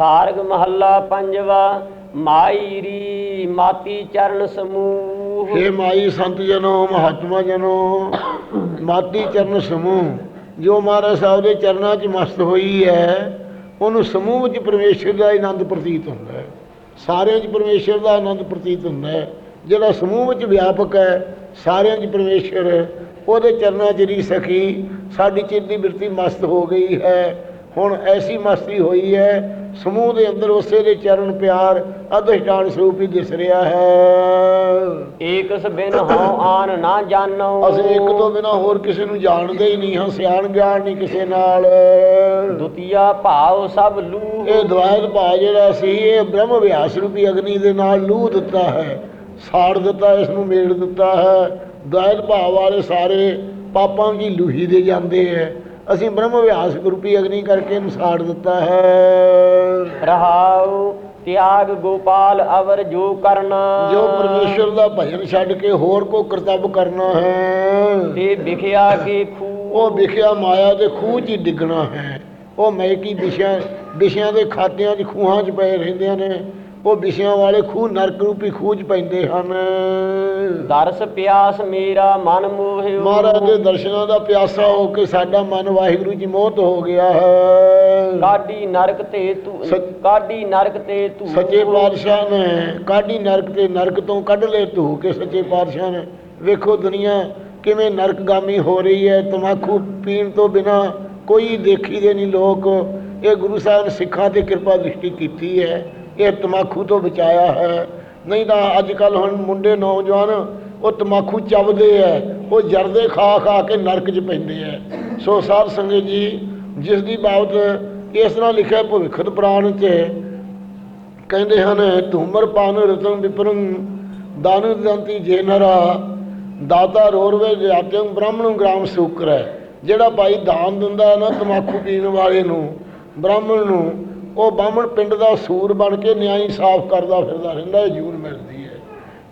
ਸਾਰਗ ਮਹੱਲਾ ਪੰਜਵਾ ਮਾਈਰੀ ਮਾਤੀ ਚਰਨ ਸਮੂਹ। ਹੇ ਮਾਈ ਸੰਤ ਜਨੋ, ਮਹਾਤਮਾ ਜਨੋ, ਮਾਤੀ ਚਰਨ ਸਮੂਹ। ਜੋ ਮਹਾਰਾਜ ਸਾਹਿਬ ਦੇ ਚਰਨਾਂ 'ਚ ਮਸਤ ਹੋਈ ਹੈ, ਉਹਨੂੰ ਸਮੂਹ ਵਿੱਚ ਪਰਮੇਸ਼ਰ ਦਾ ਆਨੰਦ ਪ੍ਰਤੀਤ ਹੁੰਦਾ ਹੈ। ਸਾਰਿਆਂ 'ਚ ਪਰਮੇਸ਼ਰ ਦਾ ਆਨੰਦ ਪ੍ਰਤੀਤ ਹੁੰਦਾ ਹੈ। ਜਿਹੜਾ ਸਮੂਹ ਵਿੱਚ ਵਿਆਪਕ ਹੈ, ਸਾਰਿਆਂ 'ਚ ਪਰਮੇਸ਼ਰ, ਉਹਦੇ ਚਰਨਾਂ 'ਚ ਰੀ ਸਖੀ, ਸਾਡੀ ਚਿੱਤ ਦੀ ਬਿਰਤੀ ਮਸਤ ਹੋ ਗਈ ਹੈ। ਹੁਣ ਐਸੀ ਮਸਤੀ ਹੋਈ ਹੈ ਸਮੂਹ ਦੇ ਅੰਦਰ ਉਸੇ ਦੇ ਚਰਨ ਪਿਆਰ ਅਧਿਸ਼ਟਾਨ ਸਰੂਪ ਹੀ ਦਿਸ ਰਿਹਾ ਹੈ। ਏਕਸ ਬਿਨ ਹਉ ਆਨ ਨਾ ਜਾਣੋ। ਅਸੀਂ ਇੱਕ ਤੋਂ ਬਿਨਾ ਹੋਰ ਕਿਸੇ ਨੂੰ ਜਾਣਦੇ ਹੀ ਨਹੀਂ ਹਾਂ ਸਿਆਣ ਗਿਆਨ ਨਹੀਂ ਕਿਸੇ ਨਾਲ। ਦੁਤੀਆ ਭਾਵ ਸਭ ਲੂਹ ਇਹ ਦਵਾਇਤ ਭਾ ਜਿਹੜਾ ਸੀ ਇਹ ਬ੍ਰਹਮ ਵਿਆਸ ਰੂਪੀ ਅਗਨੀ ਦੇ ਨਾਲ ਲੂਹ ਦਿੱਤਾ ਹੈ ਸਾੜ ਦਿੱਤਾ ਇਸ ਨੂੰ ਮੇੜ ਦਿੱਤਾ ਹੈ। ਦਵਾਇਤ ਭਾ ਵਾਲੇ ਸਾਰੇ ਪਾਪਾਂ ਦੀ ਲੂਹੀ ਦੇ ਜਾਂਦੇ ਹੈ। ਅਸੀਂ ਬ੍ਰਹਮ ਵਿਆਸ ਰੂਪੀ ਅਗਨੀ ਕਰਕੇ ਇਹਨੂੰ ਸਾੜ ਦਿੱਤਾ ਹੈ। ਰਹਾਉ ਤਿਆਗ ਗੋਪਾਲ ਅਵਰ ਜੋ ਕਰਨਾ। ਜੋ ਪਰਮੇਸ਼ਰ ਦਾ ਭਜਨ ਛੱਡ ਕੇ ਹੋਰ ਕੋ ਕਰਤੱਵ ਕਰਨਾ ਹੈ। ਤੇ ਵਿਖਿਆ ਕੇ ਖੂ ਉਹ ਵਿਖਿਆ ਮਾਇਆ ਦੇ ਖੂਹ 'ਚ ਹੀ ਡਿੱਗਣਾ ਹੈ। ਉਹ ਮੈਕੀ ਵਿਸ਼ਿਆਂ ਵਿਸ਼ਿਆਂ ਦੇ ਖਾਤਿਆਂ 'ਚ ਖੂਹਾਂ 'ਚ ਪਏ ਰਹਿੰਦੇ ਨੇ। ਉਹ ਵਿਸ਼ਿਆਂ ਵਾਲੇ ਖੂਹ ਨਰਕ ਰੂਪੀ ਖੂਹ 'ਚ ਪੈਂਦੇ ਹਨ। ਦਰਸ ਪਿਆਸ ਮੇਰਾ ਮਨ ਮੋਹਿਓ। ਮਹਾਰਾਜ ਦੇ ਦਰਸ਼ਨਾਂ ਦਾ ਪਿਆਸਾ ਹੋ ਕੇ ਸਾਡਾ ਮਨ ਵਾਹਿਗੁਰੂ ਜੀ ਮੋਹਤ ਹੋ ਗਿਆ ਹੈ। ਕਾਢੀ ਨਰਕ ਤੇ ਤੂੰ ਕਾਢੀ ਨਰਕ ਤੇ ਤੂੰ ਸੱਚੇ ਪਾਤਸ਼ਾਹ ਨੇ ਕਾਢੀ ਨਰਕ ਤੇ ਨਰਕ ਤੋਂ ਕੱਢ ਲੈ ਧੂ ਕੇ ਸੱਚੇ ਪਾਤਸ਼ਾਹ ਨੇ। ਵੇਖੋ ਦੁਨੀਆ ਕਿਵੇਂ ਨਰਕਗਾਮੀ ਹੋ ਰਹੀ ਹੈ। ਤਮਾਕੂ ਪੀਣ ਤੋਂ ਬਿਨਾ ਕੋਈ ਦੇਖੀ ਦੇ ਨਹੀਂ ਲੋਕ। ਇਹ ਗੁਰੂ ਸਾਹਿਬ ਨੇ ਸਿੱਖਾਂ ਤੇ ਕਿਰਪਾ ਦ੍ਰਿਸ਼ਟੀ ਕੀਤੀ ਹੈ। ਇਹ ਤਮਾਕੂ ਤੋਂ ਬਚਾਇਆ ਹੈ। ਨਹੀਂ ਤਾਂ ਅੱਜ ਕੱਲ ਹੁਣ ਮੁੰਡੇ ਨੌਜਵਾਨ ਉਹ ਤਮਾਕੂ ਚੱਬਦੇ ਐ। ਉਹ ਜਰਦੇ ਖਾ ਖਾ ਕੇ ਨਰਕ 'ਚ ਪੈਂਦੇ ਐ। ਸੋ ਸਾਧ ਸੰਗਤ ਜੀ, ਜਿਸ ਦੀ ਬਾਬਤ ਇਸ ਤਰ੍ਹਾਂ ਲਿਖਿਆ ਭਵਿੱਖਤ ਪ੍ਰਾਣ 'ਚ ਕਹਿੰਦੇ ਹਨ, ਧੂਮਰ ਪਾਨ ਰਤਨ ਵਿਪਰੰ, ਦਾਨ ਦੰਤੀ ਜੇ ਨਰਾ, ਦਾਤਾ ਰੋਰਵੇ ਜਾਤਿੰ ਬ੍ਰਾਹਮਣ ਗ੍ਰਾਮ ਸੂਕਰ। ਹੈ ਜਿਹੜਾ ਭਾਈ ਦਾਨ ਦਿੰਦਾ ਹੈ ਨਾ ਤਮਾਕੂ ਪੀਣ ਵਾਲੇ ਨੂੰ, ਬ੍ਰਾਹਮਣ ਨੂੰ ਉਹ ਬਾਹਮਣ ਪਿੰਡ ਦਾ ਸੂਰ ਬਣ ਕੇ ਨਿਆਈ ਸਾਫ਼ ਕਰਦਾ ਫਿਰਦਾ ਰਹਿੰਦਾ ਹੈ ਜੂਨ ਮਿਲਦੀ ਹੈ।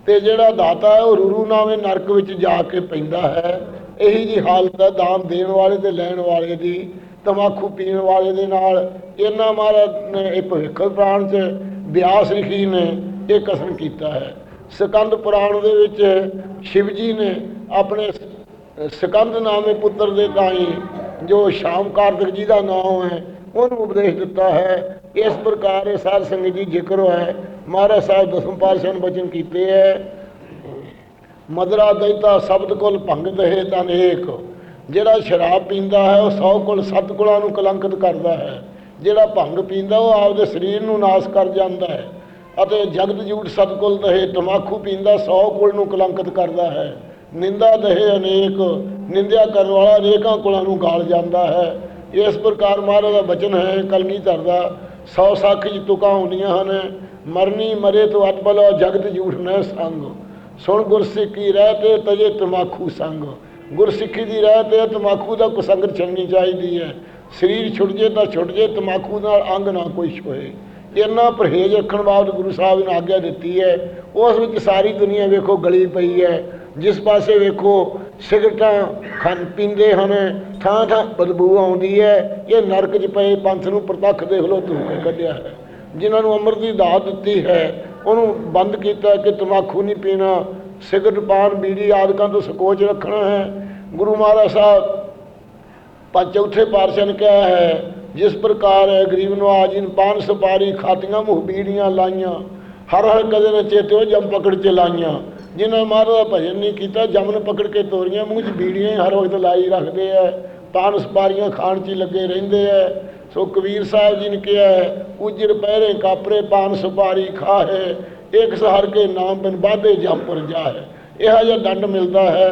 ਤੇ ਜਿਹੜਾ ਦਾਤਾ ਹੈ, ਉਹ ਰੂਰੂ ਨਾਵੇਂ ਨਰਕ ਵਿੱਚ ਜਾ ਕੇ ਪੈਂਦਾ ਹੈ। ਇਹੀ ਜੀ ਹਾਲਤ ਹੈ, ਦਾਨ ਦੇਣ ਵਾਲੇ ਤੇ ਲੈਣ ਵਾਲੇ ਦੀ ਤਮਾਕੂ ਪੀਣ ਵਾਲੇ ਦੇ ਨਾਲ। ਇਹਨਾਂ ਮਹਾਰਾਜ ਨੇ ਇਹ ਭਵਿੱਖ ਪ੍ਰਾਣ 'ਚ ਬਿਆਸ ਰਿਖੀ ਨੇ, ਇਹ ਕਸਮ ਕੀਤਾ ਹੈ। ਸਕੰਦ ਪੁਰਾਣ ਦੇ ਵਿੱਚ ਸ਼ਿਵ ਜੀ ਨੇ ਆਪਣੇ ਸ- ਸਕੰਦ ਨਾਮੇ ਪੁੱਤਰ ਦੇ ਤਾਈ, ਜੋ ਸ਼ਾਮ ਕਾਰਤਕ ਜੀ ਦਾ ਨਾਮ ਹੈ ਉਹਨੂੰ ਉਪਦੇਸ਼ ਦਿੱਤਾ ਹੈ ਇਸ ਪ੍ਰਕਾਰ ਇਹ ਸਾਧ ਸੰਗਤ ਜੀ ਜ਼ਿਕਰ ਹੈ। ਮਹਾਰਾਜ ਸਾਹਿਬ ਦਸਮ ਪਾਤਸ਼ਾਹ ਨੇ ਬਚਨ ਕੀਤੇ ਹੈ। ਮਦਰਾ ਦੈਤਾ ਸ਼ਬਦ ਕੋਲ ਭੰਗ ਦਹੇ ਤਾਂ ਏਕ ਜਿਹੜਾ ਸ਼ਰਾਬ ਪੀਂਦਾ ਹੈ, ਉਹ ਸੌ ਕੁਲ ਸੱਤ ਕੁਲਾਂ ਨੂੰ ਕਲੰਕਿਤ ਕਰਦਾ ਹੈ। ਜਿਹੜਾ ਭੰਗ ਪੀਂਦਾ, ਉਹ ਆਪਦੇ ਸਰੀਰ ਨੂੰ ਨਾਸ ਕਰ ਜਾਂਦਾ ਹੈ। ਅਤੇ ਜਗਤ ਜੂਟ ਸਤਕੁਲ ਦਹੇ ਤਮਾਕੂ ਪੀਂਦਾ, ਸੌ ਕੁਲ ਨੂੰ ਕਲੰਕਿਤ ਕਰਦਾ ਹੈ। ਨਿੰਦਾ ਦਹੇ ਅਨੇਕ, ਨਿੰਦਿਆ ਕਰਨ ਵਾਲਾ ਅਨੇਕਾਂ ਕੁਲਾਂ ਨੂੰ ਗਾਲ ਜਾਂਦਾ ਹੈ। ਇਸ ਪ੍ਰਕਾਰ ਮਹਾਰਾਜ ਦਾ ਵਚਨ ਹੈ ਕਲਗੀਧਰ ਦਾ, ਸੌ ਸੱਖ ਜੀ ਤੁਕਾਂ ਹੁੰਦੀਆਂ ਹਨ, ਮਰਨੀ ਮਰੇ ਤੋਂ ਅਤਬਲ ਜਗਤ ਜੂਠ ਨ ਸੰਗ। ਸੁਣ ਗੁਰਸਿੱਖੀ ਰਹਿ ਤੇ ਤਜੇ ਤਮਾਕੂ ਸੰਗ। ਗੁਰਸਿੱਖੀ ਦੀ ਰਹਿ ਤੇ ਤਮਾਕੂ ਦਾ ਕੁਸੰਗਤ ਛੱਡਣੀ ਚਾਹੀਦੀ ਹੈ। ਸਰੀਰ ਛੁੱਟ ਜੇ ਤਾਂ ਛੁੱਟ ਜੇ ਤਮਾਕੂ ਨਾਲ ਅੰਗ ਨਾ ਕੋਈ ਛੋਏ। ਇੰਨਾ ਪਰਹੇਜ਼ ਰੱਖਣ ਬਾਬਤ ਗੁਰੂ ਸਾਹਿਬ ਨੇ ਆਗਿਆ ਦਿੱਤੀ ਹੈ। ਉਸ ਵਿੱਚ ਸਾਰੀ ਦੁਨੀਆ ਵੇਖੋ ਗਲੀ ਪਈ ਹੈ। ਜਿਸ ਪਾਸੇ ਵੇਖੋ ਸਿਗਰਟਾਂ ਖਾਂ ਪੀਂਦੇ ਹਨ, ਥਾਂ ਥਾਂ ਬਦਬੂ ਆਉਂਦੀ ਹੈ, ਇਹ ਨਰਕ 'ਚ ਪਏ ਪੰਥ ਨੂੰ ਪ੍ਰਤੱਖ ਦੇਖ ਲੋ ਧੂ ਕੇ ਕੱਢਿਆ ਹੈ। ਜਿਨ੍ਹਾਂ ਨੂੰ ਅੰਮ੍ਰਿਤ ਦੀ ਦਾਤ ਦਿੱਤੀ ਹੈ, ਉਹਨੂੰ ਬੰਦ ਕੀਤਾ ਕਿ ਤਮਾਕੂ ਨਹੀਂ ਪੀਣਾ, ਸਿਗਰਟ ਪਾਨ ਬੀੜੀ ਆਦਿਕਾਂ ਤੋਂ ਸਕੋਚ ਰੱਖਣਾ ਹੈ। ਗੁਰੂ ਮਹਾਰਾਜ ਸਾਹਿਬ ਪੰਜ ਚੌਥੇ ਪਾਤਸ਼ਾਹ ਨੇ ਕਿਹਾ ਹੈ, ਜਿਸ ਪ੍ਰਕਾਰ ਹੈ, ਗਰੀਬ ਨਵਾਜ ਜਿਨ ਪਾਨ ਸਪਾਰੀ, ਖਾਤੀਆਂ ਮੁਹਬੀੜੀਆਂ ਲਾਈਆਂ, ਹਰ ਹਰ ਕਦੇ ਨਾ ਚੇਤਿਓ ਜਮ ਪਕੜ ਚ ਲਾਈਆਂ। ਜਿਨ੍ਹਾਂ ਮਹਾਰਾਜ ਦਾ ਭਜਨ ਨਹੀਂ ਕੀਤਾ, ਜਮਨ ਪਕੜ ਕੇ ਤੋਰੀਆਂ ਮੂੰਹ 'ਚ ਬੀੜੀਆਂ ਹਰ ਵਕਤ ਲਾਈ ਰੱਖਦੇ ਆ ਪਾਨ ਸੁਪਾਰੀਆਂ ਖਾਣ 'ਚ ਹੀ ਲੱਗੇ ਰਹਿੰਦੇ ਆ ਸੋ ਕਬੀਰ ਸਾਹਿਬ ਜੀ ਨੇ ਕਿਹਾ ਹੈ ਉਜੜ ਪਹਿਰੇ ਕਾਪਰੇ ਪਾਨ ਸੁਪਾਰੀ ਖਾਹੇ ਇੱਕ ਸਹਰ ਕੇ ਨਾਮ ਬਿਨ ਬਾਧੇ ਜੰਪੁਰ ਜਾਹੇ। ਇਹੋ ਜਿਹਾ ਡੰਡ ਮਿਲਦਾ ਹੈ।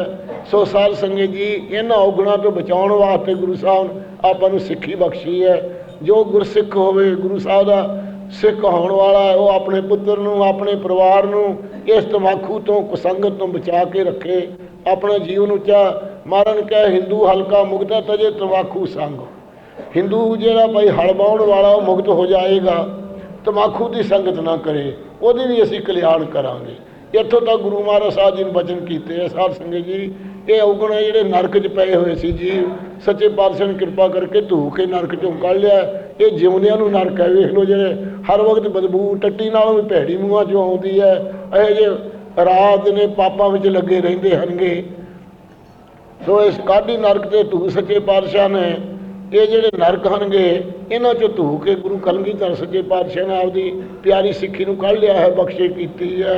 ਸੋ ਸਾਧ ਸੰਗਤ ਜੀ, ਇਹਨਾਂ ਔਗਣਾਂ ਤੋਂ ਬਚਾਉਣ ਵਾਸਤੇ ਗੁਰੂ ਸਾਹਿਬ ਨੇ ਆਪਾਂ ਨੂੰ ਸਿੱਖੀ ਬਖਸ਼ੀ ਹੈ ਜੋ ਗੁਰਸਿੱਖ ਹੋਵੇ, ਗੁਰੂ ਸਾਹਿਬ ਦਾ ਸਿੱਖ ਹੋਣ ਵਾਲਾ ਉਹ ਆਪਣੇ ਪੁੱਤਰ ਨੂੰ, ਆਪਣੇ ਪਰਿਵਾਰ ਨੂੰ ਇਸ ਤਮਾਕੂ ਤੋਂ, ਕੁਸੰਗਤ ਤੋਂ ਬਚਾ ਕੇ ਰੱਖੇ। ਆਪਣਾ ਜੀਵਨ ਉੱਚਾ ਮਾਰਨ ਕਹੇ, ਹਿੰਦੂ ਹਲਕਾ ਮੁਕਤਾ ਤਜੇ ਤਮਾਕੂ ਸੰਗ ਹਿੰਦੂ ਜਿਹੜਾ ਭਾਈ ਹਲ ਵਾਲਾ, ਉਹ ਮੁਕਤ ਹੋ ਜਾਏਗਾ। ਤਮਾਕੂ ਦੀ ਸੰਗਤ ਨਾ ਕਰੇ, ਉਹਦੀ ਵੀ ਅਸੀਂ ਕਲਿਆਣ ਕਰਾਂਗੇ। ਇੱਥੋਂ ਤੱਕ ਗੁਰੂ ਮਹਾਰਾਜ ਸਾਹਿਬ ਜੀ ਨੇ ਬਚਨ ਕੀਤੇ ਆ। ਸਾਧ ਸੰਗਤ ਜੀ ਇਹ ਔਗਣ ਜਿਹੜੇ ਨਰਕ 'ਚ ਪਏ ਹੋਏ ਸੀ ਜੀ। ਸੱਚੇ ਪਾਤਸ਼ਾਹ ਨੇ ਕਿਰਪਾ ਕਰਕੇ ਧੂ ਕੇ ਨਰਕ 'ਚੋਂ ਕੱਢ ਲਿਆ। ਇਹ ਜਿਉਂਦਿਆਂ ਨੂੰ ਨਰਕ ਹੈ। ਵੇਖ ਲਓ ਜਿਹੜੇ ਹਰ ਵਕਤ ਬਦਬੂ ਟੱਟੀ ਨਾਲੋਂ ਵੀ ਭੈੜੀ ਮੂੰਹਾਂ 'ਚੋਂ ਆਉਂਦੀ ਹੈ। ਇਹ ਜੇ ਰਾਤ ਨੇ ਪਾਪਾਂ ਵਿੱਚ ਲੱਗੇ ਰਹਿੰਦੇ ਹਨਗੇ। ਸੋ ਇਸ ਕਾਢੀ ਨਰਕ ਤੇ ਧੂ ਸੱਚੇ ਪਾਤਸ਼ਾਹ ਨੇ ਇਹ ਜਿਹੜੇ ਨਰਕ ਹਨਗੇ ਇਹਨਾਂ ਚੋਂ ਧੂ ਕੇ ਗੁਰੂ ਕਲਗੀਧਰ ਸੱਚੇ ਪਾਤਸ਼ਾਹ ਨੇ ਆਪਦੀ ਪਿਆਰੀ ਸਿੱਖੀ ਨੂੰ ਕੱਢ ਲਿਆ ਹੈ ਬਖਸ਼ੇ ਕੀਤੀ ਹੈ।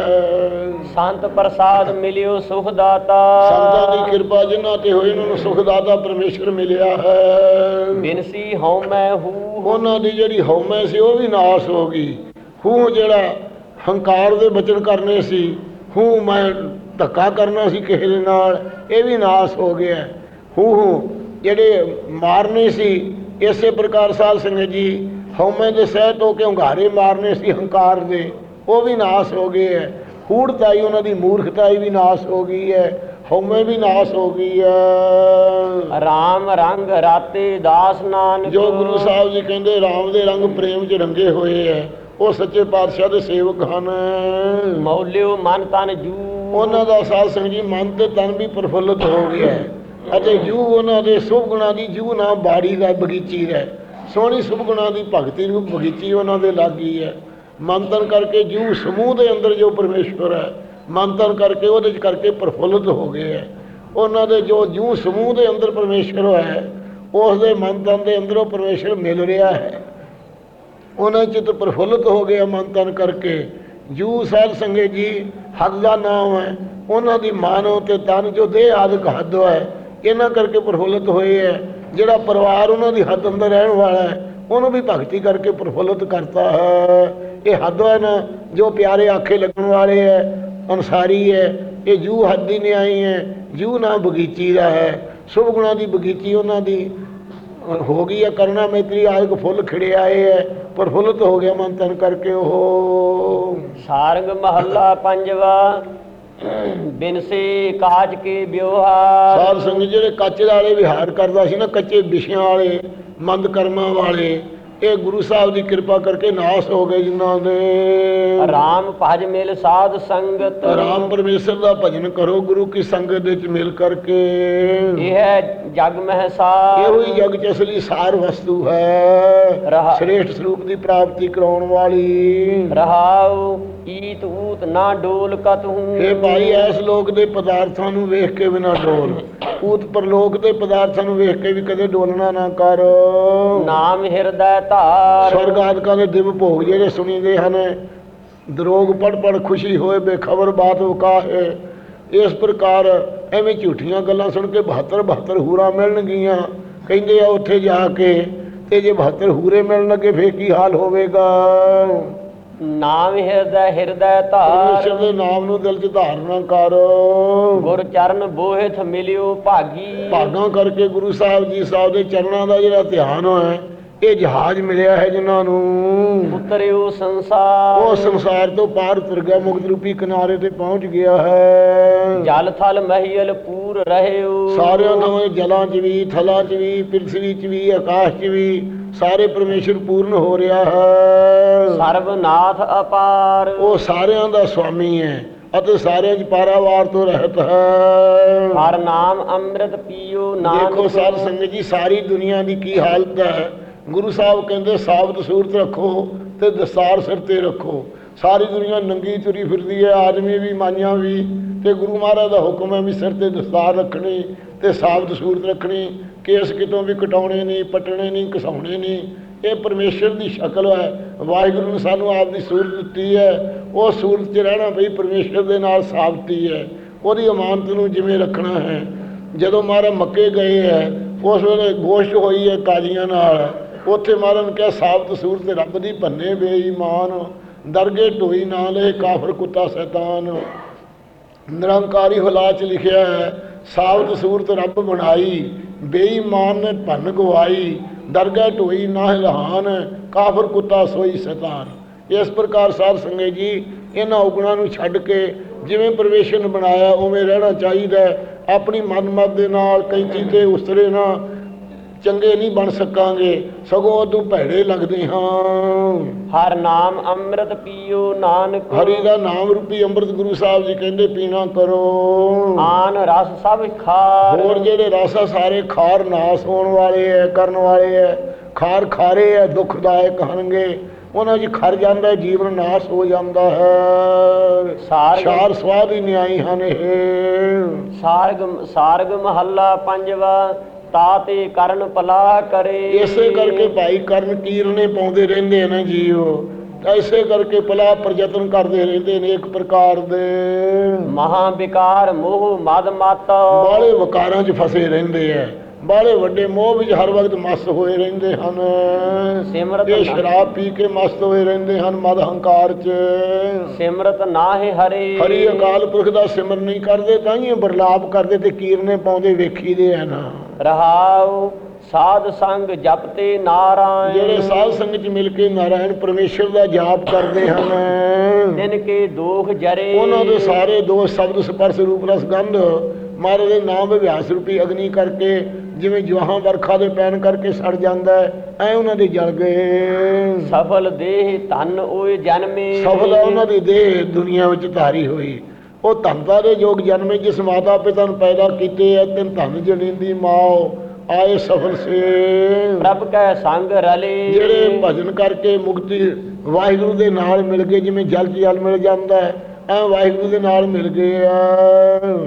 ਸੰਤ ਪ੍ਰਸਾਦ ਮਿਲਿਓ ਸੁਖ ਦਾਤਾ ਸੰਤਾਂ ਦੀ ਕਿਰਪਾ ਜਿਨ੍ਹਾਂ ਤੇ ਹੋਈ ਉਹਨਾਂ ਨੂੰ ਸੁਖਦਾਤਾ ਪਰਮੇਸ਼ਰ ਮਿਲਿਆ ਹੈ। ਬਿਨਸੀ ਹਉ ਮੈਂ ਹੂ ਉਹਨਾਂ ਦੀ ਜਿਹੜੀ ਹਉਮੈ ਸੀ ਉਹ ਵੀ ਨਾਸ ਹੋ ਗਈ। ਹੂੰ ਜਿਹੜਾ ਹੰਕਾਰ ਦੇ ਬਚਨ ਕਰਨੇ ਸੀ ਹੂੰ ਮੈਂ ਧੱਕਾ ਕਰਨਾ ਸੀ ਕਿਸੇ ਦੇ ਨਾਲ ਇਹ ਵੀ ਨਾਸ ਹੋ ਗਿਆ। ਹੂੰ ਹੂੰ ਜਿਹੜੇ ਮਾਰਨੇ ਸੀ ਇਸੇ ਪ੍ਰਕਾਰ ਸਾਧ ਸੰਗਤ ਜੀ ਹਉਮੈ ਦੇ ਸਹਿਤ ਹੋ ਕੇ ਹੁੰਗਾਰੇ ਮਾਰਨੇ ਸੀ ਹੰਕਾਰ ਦੇ? ਉਹ ਵੀ ਨਾਸ ਹੋ ਗਏ ਹੈ ਹੂੜਤਾਈ ਉਹਨਾਂ ਦੀ ਮੂਰਖਤਾਈ ਵੀ ਨਾਸ ਹੋ ਗਈ ਹੈ ਹਉਮੈ ਵੀ ਨਾਸ ਹੋ ਗਈ ਹੈ ਰਾਮ ਰੰਗ ਰਾਤੇ ਦਾਸ ਨਾਨਕ। ਜੋ ਗੁਰੂ ਸਾਹਿਬ ਜੀ ਕਹਿੰਦੇ RAM ਦੇ ਰੰਗ ਪ੍ਰੇਮ 'ਚ ਰੰਗੇ ਹੋਏ ਐ ਉਹ ਸੱਚੇ ਪਾਤਸ਼ਾਹ ਦੇ ਸੇਵਕ ਹਨ। ਮੌਲਿਓ ਮਨ ਤਨ ਜੂ। ਉਹਨਾਂ ਦਾ ਸਾਧ ਸੰਗ ਜੀ ਮਨ ਤੇ ਤਨ ਵੀ ਪ੍ਰਫੁੱਲਤ ਹੋ ਗਿਆ ਹੈ ਅਤੇ ਜੂ ਉਹਨਾਂ ਦੇ ਸੁਭ ਗੁਣਾਂ ਦੀ, ਜੂ ਨਾ ਬਾੜੀ ਦਾ ਬਗੀਚੀ ਰਹਿ। ਸੋਹਣੀ ਸ਼ੁਭਗੁਣਾਂ ਦੀ ਭਗਤੀ ਨੂੰ ਬਗੀਚੀ ਉਹਨਾਂ ਦੇ ਲੱਗੀ ਹੈ। ਮੰਤਨ ਕਰਕੇ ਜੂ ਸਮੂਹ ਦੇ ਅੰਦਰ ਜੋ ਪਰਮੇਸ਼ਵਰ ਹੈ ਮਨ ਕਰਕੇ ਉਹਦੇ ਚ ਕਰਕੇ ਪ੍ਰਫੁੱਲਤ ਹੋ ਗਏ ਹੈ। ਉਹਨਾਂ ਦੇ ਜੋ ਜੂ ਸਮੂਹ ਦੇ ਅੰਦਰ ਪਰਮੇਸ਼ਵਰ ਹੈ, ਉਸ ਦੇ ਮਨ ਦੇ ਅੰਦਰੋਂ ਪਰਮੇਸ਼ਵਰ ਮਿਲ ਰਿਹਾ ਹੈ। ਉਹਨਾਂ ਚਿਤ ਪ੍ਰਫੁੱਲਤ ਹੋ ਗਿਆ ਮੰਤਨ ਕਰਕੇ। ਜੂ ਸਾਧ ਸੰਗੇ ਜੀ ਹੱਦ ਦਾ ਨਾਮ ਹੈ। ਉਹਨਾਂ ਦੀ ਮਾਨੋ ਤੇ ਤਨ ਜੋ ਦੇਹ ਆਦਿਕ ਹੱਦ ਹੈ। ਇਹਨਾਂ ਕਰਕੇ ਪ੍ਰਫੁੱਲਤ ਹੋਏ ਹੈ, ਜਿਹੜਾ ਪਰਿਵਾਰ ਉਹਨਾਂ ਦੀ ਹੱਦ ਅੰਦਰ ਰਹਿਣ ਵਾਲਾ ਹੈ, ਉਹਨੂੰ ਵੀ ਭਗਤੀ ਕਰਕੇ ਪ੍ਰਫੁੱਲਤ ਕਰਤਾ ਹੈ। ਇਹ ਹੱਦ ਹੈ ਜੋ ਪਿਆਰੇ ਆਖੇ ਲੱਗਣ ਵਾਲੇ ਹੈ, ਅਨਸਾਰੀ ਹੈ, ਇਹ ਜੂ ਹੱਦ ਹੀ ਨਹੀਂ ਆਈ ਹੈ, ਜੂ ਨਾ ਬਗੀਚੀ ਦਾ ਹੈ। ਸੁਭ ਗੁਣਾਂ ਦੀ ਬਗੀਚੀ ਉਹਨਾਂ ਦੀ ਹੋ ਗਈ ਹੈ, ਕਰਨਾ ਮੈਤਰੀ ਆਇਕ ਫੁੱਲ ਖਿੜੇ ਆਏ ਹੈ, ਪ੍ਰਫੁੱਲਤ ਹੋ ਗਿਆ ਮਨ ਤਨ ਕਰਕੇ ਉਹ। ਸਾਰੰਗ ਮਹੱਲਾ ਪੰਜਵਾ। ਬਿਨਸੇ ਕਾਜ ਕੇ ਵਿਵਹਾਰ। ਸਾਧ ਸੰਗ ਜਿਹੜੇ ਕੱਚ ਵਾਲੇ ਵਿਹਾਰ ਕਰਦਾ ਸੀ ਨਾ ਕੱਚੇ ਵਿਸ਼ਿਆਂ ਵਾਲੇ ਮੰਦ ਕਰਮਾਂ ਵਾਲੇ ਇਹ ਗੁਰੂ ਸਾਹਿਬ ਦੀ ਕਿਰਪਾ ਕਰਕੇ ਨਾਸ ਹੋ ਗਏ ਜਿਨ੍ਹਾਂ ਦੇ। ਰਾਮ ਭਜ ਮਿਲ ਸਾਧ ਸੰਗਤ। ਰਾਮ ਪਰਮੇਸ਼ਰ ਦਾ ਭਜਨ ਕਰੋ ਗੁਰੂ ਕੀ ਸੰਗਤ ਵਿੱਚ ਮਿਲ ਕਰਕੇ। ਇਹ ਹੈ ਜਗ ਮਹਿਸਾਰ ਇਹੋ ਹੀ ਜਗ ਚ ਅਸਲੀ ਸਾਰ ਵਸਤੂ ਹੈ। ਸ੍ਰੇਸ਼ਟ ਸਰੂਪ ਦੀ ਪ੍ਰਾਪਤੀ ਕਰਾਉਣ ਵਾਲੀ। ਰਹਾਉ। ਈਤ ਊਤ ਨਾ ਡੋਲ ਕਤ ਹੂੰ ਇਹ ਭਾਈ ਐਸ ਲੋਕ ਦੇ ਪਦਾਰਥਾਂ ਨੂੰ ਵੇਖ ਕੇ ਬਿਨਾ ਡੋਲ। ਊਤ ਪਰਲੋਕ ਦੇ ਪਦਾਰਥਾਂ ਨੂੰ ਵੇਖ ਕੇ ਵੀ ਕਦੇ ਡੋਲਣਾ ਨਾ ਕਰ। ਨਾਮ ਹਿਰਦੈ ਧਾਰ। ਸਵਰਗ ਆਦਿਕਾਂ ਦੇ ਦਿਵ ਭੋਗ ਜਿਹੜੇ ਸੁਣੀਦੇ ਹਨ ਦਰੋਗ ਪੜ ਪੜ ਖੁਸ਼ੀ ਹੋਏ ਬੇਖਬਰ ਬਾਤ ਵਕਾਹੇ ਇਸ ਪ੍ਰਕਾਰ ਐਵੇਂ ਝੂਠੀਆਂ ਗੱਲਾਂ ਸੁਣ ਕੇ 72 72 ਹੂਰਾ ਮਿਲਣਗੀਆਂ ਕਹਿੰਦੇ ਆ ਉੱਥੇ ਜਾ ਕੇ ਤੇ ਜੇ 72 ਹੂਰੇ ਮਿਲਣ ਲੱਗੇ ਫੇਰ ਕੀ ਹਾਲ ਹੋਵੇਗਾ? ਨਾਮ ਹਿਰਦੈ ਹਿਰਦੈ ਪਰਮੇਸ਼ਰ ਧਾਰ ਦੇ ਨਾਮ ਨੂੰ ਦਿਲ 'ਚ ਧਾਰਨਾ ਕਰ। ਗੁਰ ਚਰਨ ਬੋਹਿਥ ਮਿਲਿਓ ਭਾਗੀ। ਭਾਗਾਂ ਕਰਕੇ ਗੁਰੂ ਸਾਹਿਬ ਜੀ ਸਾਹਿਬ ਦੇ ਚਰਨਾਂ ਦਾ ਜਿਹੜਾ ਧਿਆਨ ਹੋਇਆ ਇਹ ਜਹਾਜ਼ ਮਿਲਿਆ ਹੈ ਜਿਨ੍ਹਾਂ ਨੂੰ। ਉਤਰਿਓ ਸੰਸਾਰ। ਉਹ ਸੰਸਾਰ ਤੋਂ ਪਾਰ ਤੁਰ ਗਿਆ ਮੁਕਤ ਰੂਪੀ ਕਿਨਾਰੇ ਤੇ ਪਹੁੰਚ ਗਿਆ ਹੈ। ਜਲ ਥਲ ਮਹੀਲ ਪੂਰ ਰਹਿਓ। ਸਾਰਿਆਂ ਨਵੇਂ ਜਲਾਂ 'ਚ ਵੀ ਥਲਾਂ 'ਚ ਵੀ ਪ੍ਰਿਥਵੀ 'ਚ ਵੀ ਆਕਾਸ਼ 'ਚ ਵੀ ਸਾਰੇ ਪਰਮੇਸ਼ਰ ਪੂਰਨ ਹੋ ਰਿਹਾ ਹੈ। ਸਰਬਨਾਥ ਅਪਾਰ। ਉਹ ਸਾਰਿਆਂ ਦਾ ਸੁਆਮੀ ਹੈ ਅਤੇ ਸਾਰਿਆਂ 'ਚ ਪਾਰਾਵਾਰ ਤੋਂ ਰਹਿਤ ਹੈ। ਹਰ ਨਾਮ ਅੰਮ੍ਰਿਤ ਪੀਓ ਨਾਨਕ ਦੇਖੋ ਸਾਧ ਸੰਗਤ ਜੀ ਸਾਰੀ ਦੁਨੀਆ ਦੀ ਕੀ ਹਾਲਤ ਹੈ? ਗੁਰੂ ਸਾਹਿਬ ਕਹਿੰਦੇ ਸਾਬਤ ਸੂਰਤ ਰੱਖੋ ਤੇ ਦਸਤਾਰ ਸਿਰ ਤੇ ਰੱਖੋ। ਸਾਰੀ ਦੁਨੀਆ ਨੰਗੀ ਤੁਰੀ ਫਿਰਦੀ ਹੈ ਆਦਮੀ ਵੀ ਮਾਈਆਂ ਵੀ ਤੇ ਗੁਰੂ ਮਹਾਰਾਜ ਦਾ ਹੁਕਮ ਹੈ ਵੀ ਸਿਰ ਤੇ ਦਸਤਾਰ ਰੱਖਣੀ ਤੇ ਸਾਬਤ ਸੂਰਤ ਰੱਖਣੀ। ਕੇਸ ਕਿਤੋਂ ਵੀ ਕਟਾਉਣੇ ਨਹੀਂ, ਪਟਣੇ ਨਹੀਂ, ਘਸਾਉਣੇ ਨਹੀਂ। ਇਹ ਪਰਮੇਸ਼ਰ ਦੀ ਸ਼ਕਲ ਹੈ। ਵਾਹਿਗੁਰੂ ਨੇ ਸਾਨੂੰ ਆਪ ਦੀ ਸੂਰਤ ਦਿੱਤੀ ਹੈ। ਉਹ ਸੂਰਤ 'ਚ ਰਹਿਣਾ ਬਈ ਪਰਮੇਸ਼ਰ ਦੇ ਨਾਲ ਸਾਬਤੀ ਹੈ। ਉਹਦੀ ਅਮਾਨਤ ਨੂੰ ਜਿਵੇਂ ਰੱਖਣਾ ਹੈ। ਜਦੋਂ ਮਹਾਰਾਜ ਮੱਕੇ ਗਏ ਹੈ, ਉਸ ਵੇਲੇ ਗੋਸ਼ਟ ਹੋਈ ਹੈ ਕਾਜ਼ੀਆਂ ਨਾਲ। ਉੱਥੇ ਮਹਾਰਾਜ ਨੇ ਕਿਹਾ, ਸਾਬਤ ਸੂਰਤ ਰੱਬ ਦੀ ਭੰਨੇ ਬੇਈਮਾਨ। ਦਰਗੇ ਢੋਈ ਨਾਲ ਲੈ ਕਾਫਰ ਕੁੱਤਾ ਸ਼ੈਤਾਨ। ਨਿਰੰਕਾਰੀ ਹੁਲਾ ਲਿਖਿਆ ਹੈ, ਸਾਬਤ ਸੂਰਤ ਰੱਬ ਬਣਾਈ। ਬੇਈਮਾਨ ਨੇ ਭੰਨ ਗਵਾਈ, ਦਰਗਾਹ ਢੋਈ ਨਾ ਹਿਲਾਨ ਕਾਫਰ ਕੁੱਤਾ ਸੋਈ ਸ਼ੈਤਾਨ ਇਸ ਪ੍ਰਕਾਰ ਸਾਧ ਸੰਗਤ ਜੀ, ਇਹਨਾਂ ਉਗਣਾਂ ਨੂੰ ਛੱਡ ਕੇ ਜਿਵੇਂ ਪਰਮੇਸ਼ਰ ਬਣਾਇਆ, ਉਵੇਂ ਰਹਿਣਾ ਚਾਹੀਦਾ ਹੈ। ਆਪਣੀ ਮਨਮਤ ਦੇ ਨਾਲ ਕੈਂਚੀ ਤੇ ਉਸਰੇ ਨਾ ਚੰਗੇ ਨਹੀਂ ਬਣ ਸਕਾਂਗੇ ਸਗੋਂ ਉਦੋਂ ਭੈੜੇ ਲੱਗਦੇ ਹਾਂ। ਹਰ ਨਾਮ ਅੰਮ੍ਰਿਤ ਪੀਓ ਨਾਨਕ। ਹਰੀ ਦਾ ਨਾਮ ਰੂਪੀ ਅੰਮ੍ਰਿਤ ਗੁਰੂ ਸਾਹਿਬ ਜੀ ਕਹਿੰਦੇ ਪੀਣਾ ਕਰੋ। ਆਨ ਰਸ ਸਭ ਖਾਰ। ਹੋਰ ਜਿਹੜੇ ਰਸ ਆ ਸਾਰੇ ਖਾਰ ਨਾਸ ਹੋਣ ਵਾਲੇ ਐ ਕਰਨ ਵਾਲੇ ਐ ਖਾਰ ਖਾਰੇ ਐ ਦੁਖਦਾਇਕ ਹਨਗੇ ਉਹਨਾਂ 'ਚ ਖਰ ਜਾਂਦਾ ਜੀਵਨ ਨਾਸ ਹੋ ਜਾਂਦਾ ਹੈ। ਚਾਰ ਸਵਾਦ ਹੀ ਨਿਆਈ ਹਨ ਇਹ। ਸਾਰਗ ਸਾਰਗ ਮਹੱਲਾ ਪੰਜਵਾ। ਤਾਤੇ ਕਰਨ ਪਲਾਹ ਕਰੇ। ਇਸੇ ਕਰਕੇ ਭਾਈ ਕਰਨ ਕੀਰਨੇ ਪਾਉਂਦੇ ਰਹਿੰਦੇ ਨੇ ਜੀਓ। ਐਸੇ ਕਰਕੇ ਭਲਾ ਪ੍ਰਯਤਨ ਕਰਦੇ ਰਹਿੰਦੇ ਨੇ ਇੱਕ ਪ੍ਰਕਾਰ ਦੇ। ਮਹਾ ਵਿਕਾਰ ਮੋਹ ਮਦ ਮਤ। ਬਾਲੇ ਵਕਾਰਾਂ 'ਚ ਫਸੇ ਰਹਿੰਦੇ ਐ ਬਾਲੇ ਵੱਡੇ ਮੋਹ ਵਿੱਚ ਹਰ ਵਕਤ ਮਸਤ ਹੋਏ ਰਹਿੰਦੇ ਹਨ। ਸਿਮਰਤ ਇਹ ਨਾ- ਸ਼ਰਾਬ ਪੀ ਕੇ ਮਸਤ ਹੋਏ ਰਹਿੰਦੇ ਹਨ ਮਦ ਹੰਕਾਰ 'ਚ। ਸਿਮਰਤ ਨਾਹਿ ਹਰੇ। ਹਰੀ ਅਕਾਲ ਪੁਰਖ ਦਾ ਸਿਮਰਨ ਨਹੀਂ ਕਰਦੇ ਤਾਂ ਹੀ ਬਰਲਾਪ ਕਰਦੇ ਤੇ ਕੀਰਨੇ ਪਾਉਂਦੇ ਵੇਖੀਦੇ ਆ ਨਾ ਰਹਾਉ ਸਾਧ ਸੰਗ ਜਪਤੇ ਨਾਰਾਇਣ। ਜਿਹੜੇ ਸਾਧ ਸੰਗਤ 'ਚ ਮਿਲ ਕੇ ਨਾਰਾਇਣ ਪਰਮੇਸ਼ਰ ਦਾ ਜਾਪ ਕਰਦੇ ਹਨ। ਦਿਨ ਕੇ ਦੋਖ ਜਰੇ। ਉਹਨਾਂ ਦੇ ਸਾਰੇ ਦੋਸ਼ ਸ਼ਬਦ ਸਪਰਸ਼ ਰੂਪ ਰਸ ਗੰਧ ਮਹਾਰਾਜ ਦੇ ਨਾਮ ਵਿਭਿਆਸ ਰੂਪੀ ਅਗਨੀ ਕਰਕੇ ਜਿਵੇਂ ਜਵਾਹਾਂ ਵਰਖਾ ਦੇ ਪੈਣ ਕਰਕੇ ਸੜ ਜਾਂਦਾ ਐ ਉਹਨਾਂ ਦੇ ਜਲ ਗਏ। ਸਫਲ ਦੇਹ ਧਨ ਓਏ ਜਨਮੇ। ਸਫਲ ਉਹਨਾਂ ਦੀ ਦੇਹ ਦੁਨੀਆ ਵਿੱਚ ਧਾਰੀ ਹੋਈ। ਉਹ ਧੰਦਾ ਦੇ ਯੋਗ ਜਨਮੇ ਜਿਸ ਮਾਤਾ ਪਿਤਾ ਨੂੰ ਪੈਦਾ ਕੀਤੇ ਐ ਤਿੰਨ ਧੰਨ ਜਣੀਂਦੀ ਮਾਓ ਆਏ ਸਫਲ ਸੇ ਪ੍ਰਭ ਕੈ ਸੰਗ ਰਲੇ। ਜਿਹੜੇ ਭਜਨ ਕਰਕੇ ਮੁਕਤੀ ਵਾਹਿਗੁਰੂ ਦੇ ਨਾਲ ਮਿਲ ਗਏ ਜਿਵੇਂ ਜਲ ਜਲ ਮਿਲ ਜਾਂਦਾ ਹੈ ਐ ਵਾਹਿਗੁਰੂ ਦੇ ਨਾਲ ਮਿਲ ਗਏ ਆ।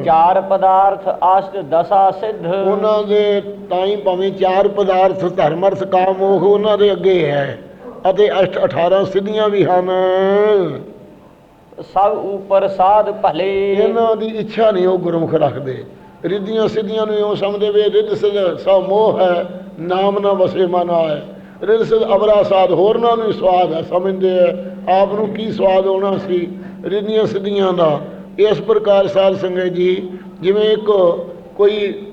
ਚਾਰ ਪਦਾਰਥ ਅਸ਼ਟ ਦਸਾ ਸਿੱਧ। ਉਹਨਾਂ ਦੇ ਤਾਂ ਹੀ ਭਾਵੇਂ ਚਾਰ ਪਦਾਰਥ ਧਰਮ ਅਰਥ ਕਾਮ ਮੋਹ ਉਹਨਾਂ ਦੇ ਅੱਗੇ ਹੈ ਅਤੇ ਅਸ਼ਟ 18 ਸਿੱਧੀਆਂ ਵੀ ਹਨ। ਸਭ ਉਪਰ ਸਾਧ ਭਲੇ। ਇਹਨਾਂ ਦੀ ਇੱਛਾ ਨਹੀਂ ਉਹ ਗੁਰਮੁਖ ਰੱਖਦੇ। ਰਿੱਧੀਆਂ ਸਿੱਧੀਆਂ ਨੂੰ ਇਉਂ ਸਮਝਦੇ ਵੇ ਰਿੱਧ ਸਭ ਮੋਹ ਹੈ ਨਾਮ ਨਾ ਵਸੇ ਮਨ ਆਏ। ਰਿੱਧ ਅਬਰਾ ਸਾਧ ਹੋਰਨਾਂ ਨੂੰ ਹੀ ਸਵਾਦ ਹੈ ਸਮਝਦੇ ਆ। ਆਪ ਨੂੰ ਕੀ ਸਵਾਦ ਹੋਣਾ ਸੀ? ਰਿੱਧੀਆਂ ਸਿੱਧੀਆਂ ਦਾ। ਇਸ ਪ੍ਰਕਾਰ ਸਾਧ ਸੰਗਤ ਜੀ, ਜਿਵੇਂ ਇੱਕ ਕੋਈ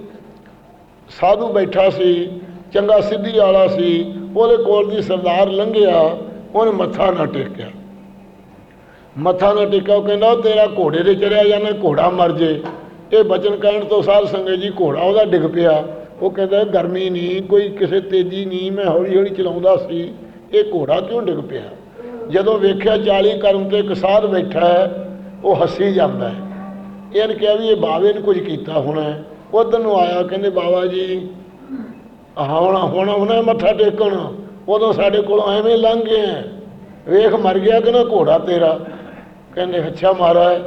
ਸਾਧੂ ਬੈਠਾ ਸੀ, ਚੰਗਾ ਸਿੱਧੀ ਵਾਲਾ ਸੀ, ਉਹਦੇ ਕੋਲ ਦੀ ਸਰਦਾਰ ਲੰਘਿਆ, ਉਹਨੇ ਮੱਥਾ ਨਾ ਟੇਕਿਆ। ਮੱਥਾ ਨਾ ਟੇਕਿਆ, ਉਹ ਕਹਿੰਦਾ, ਉਹ ਤੇਰਾ ਘੋੜੇ ਤੇ ਚੜਿਆ ਜਾਂਦਾ ਘੋੜਾ ਮਰ ਜੇ? ਇਹ ਬਚਨ ਕਹਿਣ ਤੋਂ ਸਾਧ ਸੰਗਤ ਜੀ, ਘੋੜਾ ਉਹਦਾ ਡਿੱਗ ਪਿਆ। ਉਹ ਕਹਿੰਦਾ, ਗਰਮੀ ਨਹੀਂ, ਕੋਈ ਕਿਸੇ ਤੇਜ਼ੀ ਨਹੀਂ, ਮੈਂ ਹੌਲੀ ਹੌਲੀ ਚਲਾਉਂਦਾ ਸੀ। ਇਹ ਘੋੜਾ ਕਿਉਂ ਡਿੱਗ ਪਿਆ? ਜਦੋਂ ਵੇਖਿਆ 40 ਕਰਮ ਤੇ ਇੱਕ ਸਾਧ ਬੈਠਾ ਹੈ, ਉਹ ਹੱਸੀ ਜਾਂਦਾ ਹੈ। ਇਹਨ ਕਿਹਾ ਵੀ ਇਹ ਬਾਵੇ ਨੇ ਕੁਝ ਕੀਤਾ ਹੋਣਾ ਹੈ। ਉਧਰ ਨੂੰ ਆਇਆ, ਕਹਿੰਦੇ ਬਾਬਾ ਜੀ ਹੁਣ ਹੁਣ ਉਹਨੇ ਮੱਥਾ ਟੇਕਣ, ਉਦੋਂ ਸਾਡੇ ਕੋਲ ਐਵੇਂ ਲੰਘ ਗਏ ਆ ਵੇਖ, ਮਰ ਗਿਆ ਕਿ ਨਾ ਘੋੜਾ ਤੇਰਾ? ਕਹਿੰਦੇ, ਅੱਛਾ ਮਹਾਰਾਜ,